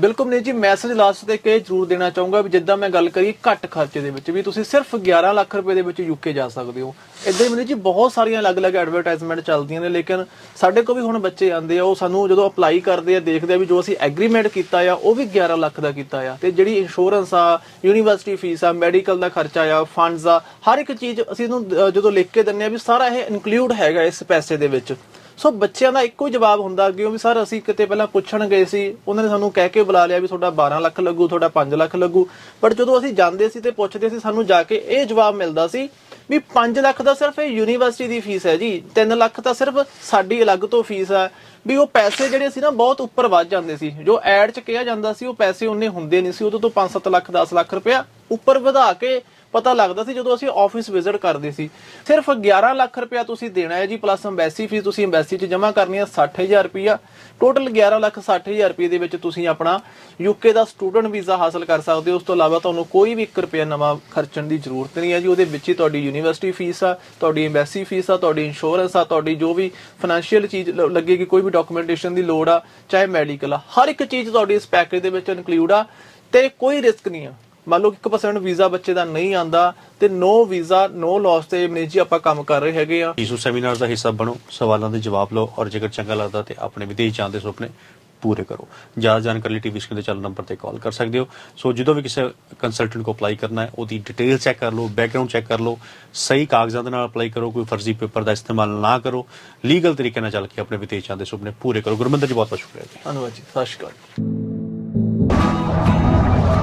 ਬਿਲਕੁਲ ਨਹੀਂ ਜੀ ਮੈਸੇਜ ਲਾਸਟ ਤੇ ਕਿ ਜ਼ਰੂਰ ਦੇਣਾ ਚਾਹੂੰਗਾ ਵੀ ਜਿੱਦਾਂ ਮੈਂ ਗੱਲ ਕਰੀ ਘੱਟ ਖਰਚੇ ਦੇ ਵਿੱਚ ਵੀ ਤੁਸੀਂ ਸਿਰਫ 11 ਲੱਖ ਰੁਪਏ ਦੇ ਵਿੱਚ ਯੂਕੇ ਜਾ ਸਕਦੇ ਹੋ। ਇਦਾਂ ਹੀ ਮੈਨੂੰ ਜੀ, ਬਹੁਤ ਸਾਰੀਆਂ ਅਲੱਗ-ਅਲੱਗ ਐਡਵਰਟਾਈਜ਼ਮੈਂਟ ਚੱਲਦੀਆਂ ਨੇ, ਲੇਕਿਨ ਸਾਡੇ ਕੋਲ ਵੀ ਹੁਣ ਬੱਚੇ ਆਉਂਦੇ ਆ, ਉਹ ਸਾਨੂੰ ਜਦੋਂ ਅਪਲਾਈ ਕਰਦੇ ਆ, ਦੇਖਦੇ ਆ ਵੀ ਜੋ ਅਸੀਂ ਐਗਰੀਮੈਂਟ ਕੀਤਾ ਆ, ਉਹ ਵੀ 11 ਲੱਖ ਦਾ ਕੀਤਾ ਆ। ਤੇ ਜਿਹੜੀ ਇੰਸ਼ੋਰੈਂਸ ਆ ਯੂਨੀਵਰਸਿਟੀ ਫੀਸ ਆ ਮੈਡੀਕਲ ਦਾ ਖਰਚਾ ਆ ਫੰਡਸ ਆ, ਹਰ ਇੱਕ ਚੀਜ਼ ਅਸੀਂ ਇਹਨੂੰ ਜਦੋਂ ਲਿਖ ਕੇ ਦਿੰਨੇ ਆ ਵੀ ਸਾਰਾ ਇਹ ਇਨਕਲੂਡ ਹੈਗਾ ਇਸ ਪੈਸੇ ਦੇ ਵਿੱਚ। ਸੋ ਬੱਚਿਆਂ ਦਾ ਇੱਕੋ ਹੀ ਜਵਾਬ ਹੁੰਦਾ ਕਿ ਉਹ ਵੀ ਸਰ ਅਸੀਂ ਕਿਤੇ ਪਹਿਲਾਂ ਪੁੱਛਣ ਗਏ ਸੀ, ਉਹਨਾਂ ਨੇ ਸਾਨੂੰ ਕਹਿ ਕੇ ਬੁਲਾ ਲਿਆ ਵੀ ਤੁਹਾਡਾ 12 ਲੱਖ ਲੱਗੂ, ਤੁਹਾਡਾ 5 ਲੱਖ ਲੱਗੂ। ਪਰ ਜਦੋਂ ਅਸੀਂ ਜਾਂਦੇ ਸੀ ਤੇ ਪੁੱਛਦੇ ਸੀ, ਸਾਨੂੰ ਜਾ ਕੇ ਇਹ ਜਵਾਬ ਮਿਲਦਾ ਸੀ ਵੀ 5 ਲੱਖ ਦਾ ਸਿਰਫ ਇਹ ਯੂਨੀਵਰਸਿਟੀ ਦੀ ਫੀਸ ਹੈ ਜੀ 3 ਲੱਖ ਤਾਂ ਸਿਰਫ ਸਾਡੀ ਅਲੱਗ ਤੋਂ ਫੀਸ ਹੈ। ਵੀ ਉਹ ਪੈਸੇ ਜਿਹੜੇ ਸੀ ਨਾ, ਬਹੁਤ ਉੱਪਰ ਵੱਧ ਜਾਂਦੇ ਸੀ। ਜੋ ਐਡ 'ਚ ਕਿਹਾ ਜਾਂਦਾ ਸੀ, ਉਹ ਪੈਸੇ ਉਹਨੇ ਹੁੰਦੇ ਨਹੀਂ ਸੀ ਉਦੋਂ ਤੋਂ 5-7 ਲੱਖ 10 ਲੱਖ ਰੁਪਇਆ ਉੱਪਰ ਵਧਾ ਕੇ ਪਤਾ ਲੱਗਦਾ ਸੀ ਜਦੋਂ ਅਸੀਂ ਆਫਿਸ ਵਿਜ਼ਿਟ ਕਰਦੇ ਸੀ। ਸਿਰਫ 11 ਲੱਖ ਰੁਪਇਆ ਤੁਸੀਂ ਦੇਣਾ ਹੈ ਜੀ ਪਲੱਸ ਐਮਬੈਸੀ ਫੀਸ ਤੁਸੀਂ ਐਮਬੈਸੀ 'ਚ ਜਮ੍ਹਾਂ ਕਰਨੀ ਹੈ 60000 ਰੁਪਇਆ। ਟੋਟਲ 11 ਲੱਖ 60000 ਰੁਪਏ ਦੇ ਵਿੱਚ ਤੁਸੀਂ ਆਪਣਾ ਯੂਕੇ ਦਾ ਸਟੂਡੈਂਟ ਵੀਜ਼ਾ ਹਾਸਲ ਕਰ ਸਕਦੇ ਹੋ। ਉਸ ਤੋਂ ਇਲਾਵਾ ਤੁਹਾਨੂੰ ਕੋਈ ਵੀ 1 ਰੁਪਇਆ ਨਵਾਂ ਖਰਚਣ ਦੀ ਜ਼ਰੂਰਤ ਨਹੀਂ ਹੈ ਜੀ। ਉਹਦੇ ਵਿੱਚ ਹੀ ਤੁਹਾਡੀ ਯੂਨੀਵਰਸਿਟੀ ਫੀਸ ਆ, ਤੁਹਾਡੀ ਐਮਬੈਸੀ ਫੀਸ ਆ, ਤੁਹਾਡੀ ਇੰਸ਼ੋਰੈਂਸ ਆ, ਤੁਹਾਡੀ ਜੋ ਵੀ ਫਾਈਨੈਂਸ਼ੀਅਲ ਚੀਜ਼ ਲੱਗੇਗੀ, ਕੋਈ ਵੀ ਡਾਕੂਮੈਂਟੇਸ਼ਨ ਦੀ ਲੋੜ ਆ, ਚਾਹੇ ਮੈਡੀਕਲ ਆ। ਹਰ ਇੱਕ ਚੀਜ਼ ਤੁਹਾਡੀ ਇਸ ਪੈਕੇਜ ਦੇ ਵਿੱਚ ਇਨਕਲੂਡ ਆ ਤੇ ਕੋਈ ਰਿਸਕ ਨਹੀਂ ਆ। ਮੰਨ ਲਓ ਕਿ 1% ਵੀਜ਼ਾ ਬੱਚੇ ਦਾ ਨਹੀਂ ਆਂਦਾ ਤੇ ਨੋ ਵੀਜ਼ਾ ਨੋ ਲਾਸ ਤੇ ਮਨੀਸ਼ ਜੀ ਆਪਾਂ ਕੰਮ ਕਰ ਰਹੇ ਹੈਗੇ ਆ। ਈਸੂ ਸੈਮੀਨਾਰ ਦਾ ਹਿੱਸਾ ਬਣੋ ਸਵਾਲਾਂ ਦੇ ਜਵਾਬ ਲਓ ਔਰ ਜੇਕਰ ਚੰਗਾ ਲੱਗਦਾ ਤੇ ਆਪਣੇ ਵਿਦੇਸ਼ ਜਾਣ ਦੇ ਸੁਪਨੇ ਪੂਰੇ ਕਰੋ। ਜ਼ਿਆਦਾ ਜਾਣਕਾਰੀ ਲਈ ਟੀਵੀ ਸਕਰੀਨ ਤੇ ਚੱਲ ਨੰਬਰ ਤੇ ਕਾਲ ਕਰ ਸਕਦੇ ਹੋ। ਸੋ ਜਦੋਂ ਵੀ ਕਿਸੇ ਕੰਸਲਟੈਂਟ ਕੋ ਅਪਲਾਈ ਕਰਨਾ ਹੈ ਉਹਦੀ ਡਿਟੇਲ ਚੈੱਕ ਕਰ ਲਓ ਬੈਕਗ੍ਰਾਉਂਡ ਚੈੱਕ ਕਰ ਲਓ ਸਹੀ ਕਾਗਜ਼ਾਂ ਦੇ ਨਾਲ ਅਪਲਾਈ ਕਰੋ ਕੋਈ ਫਰਜ਼ੀ ਪੇਪਰ ਦਾ ਇਸਤੇਮਾਲ ਨਾ ਕਰੋ ਲੀਗਲ ਤਰੀਕੇ ਨਾਲ ਚੱਲ ਕੇ ਆਪਣੇ ਵਿਦੇਸ਼ ਜਾਣ ਦੇ ਸੁਪਨੇ ਪੂਰੇ ਕਰੋ। ਗੁਰਮਿੰਦਰ ਜੀ ਬਹੁਤ ਬਹੁਤ ਸ਼ੁਕਰੀਆ ਜੀ। ਧੰਨਵਾਦ ਜੀ ਸਤਿ ਸ਼੍ਰੀ ਅਕਾਲ।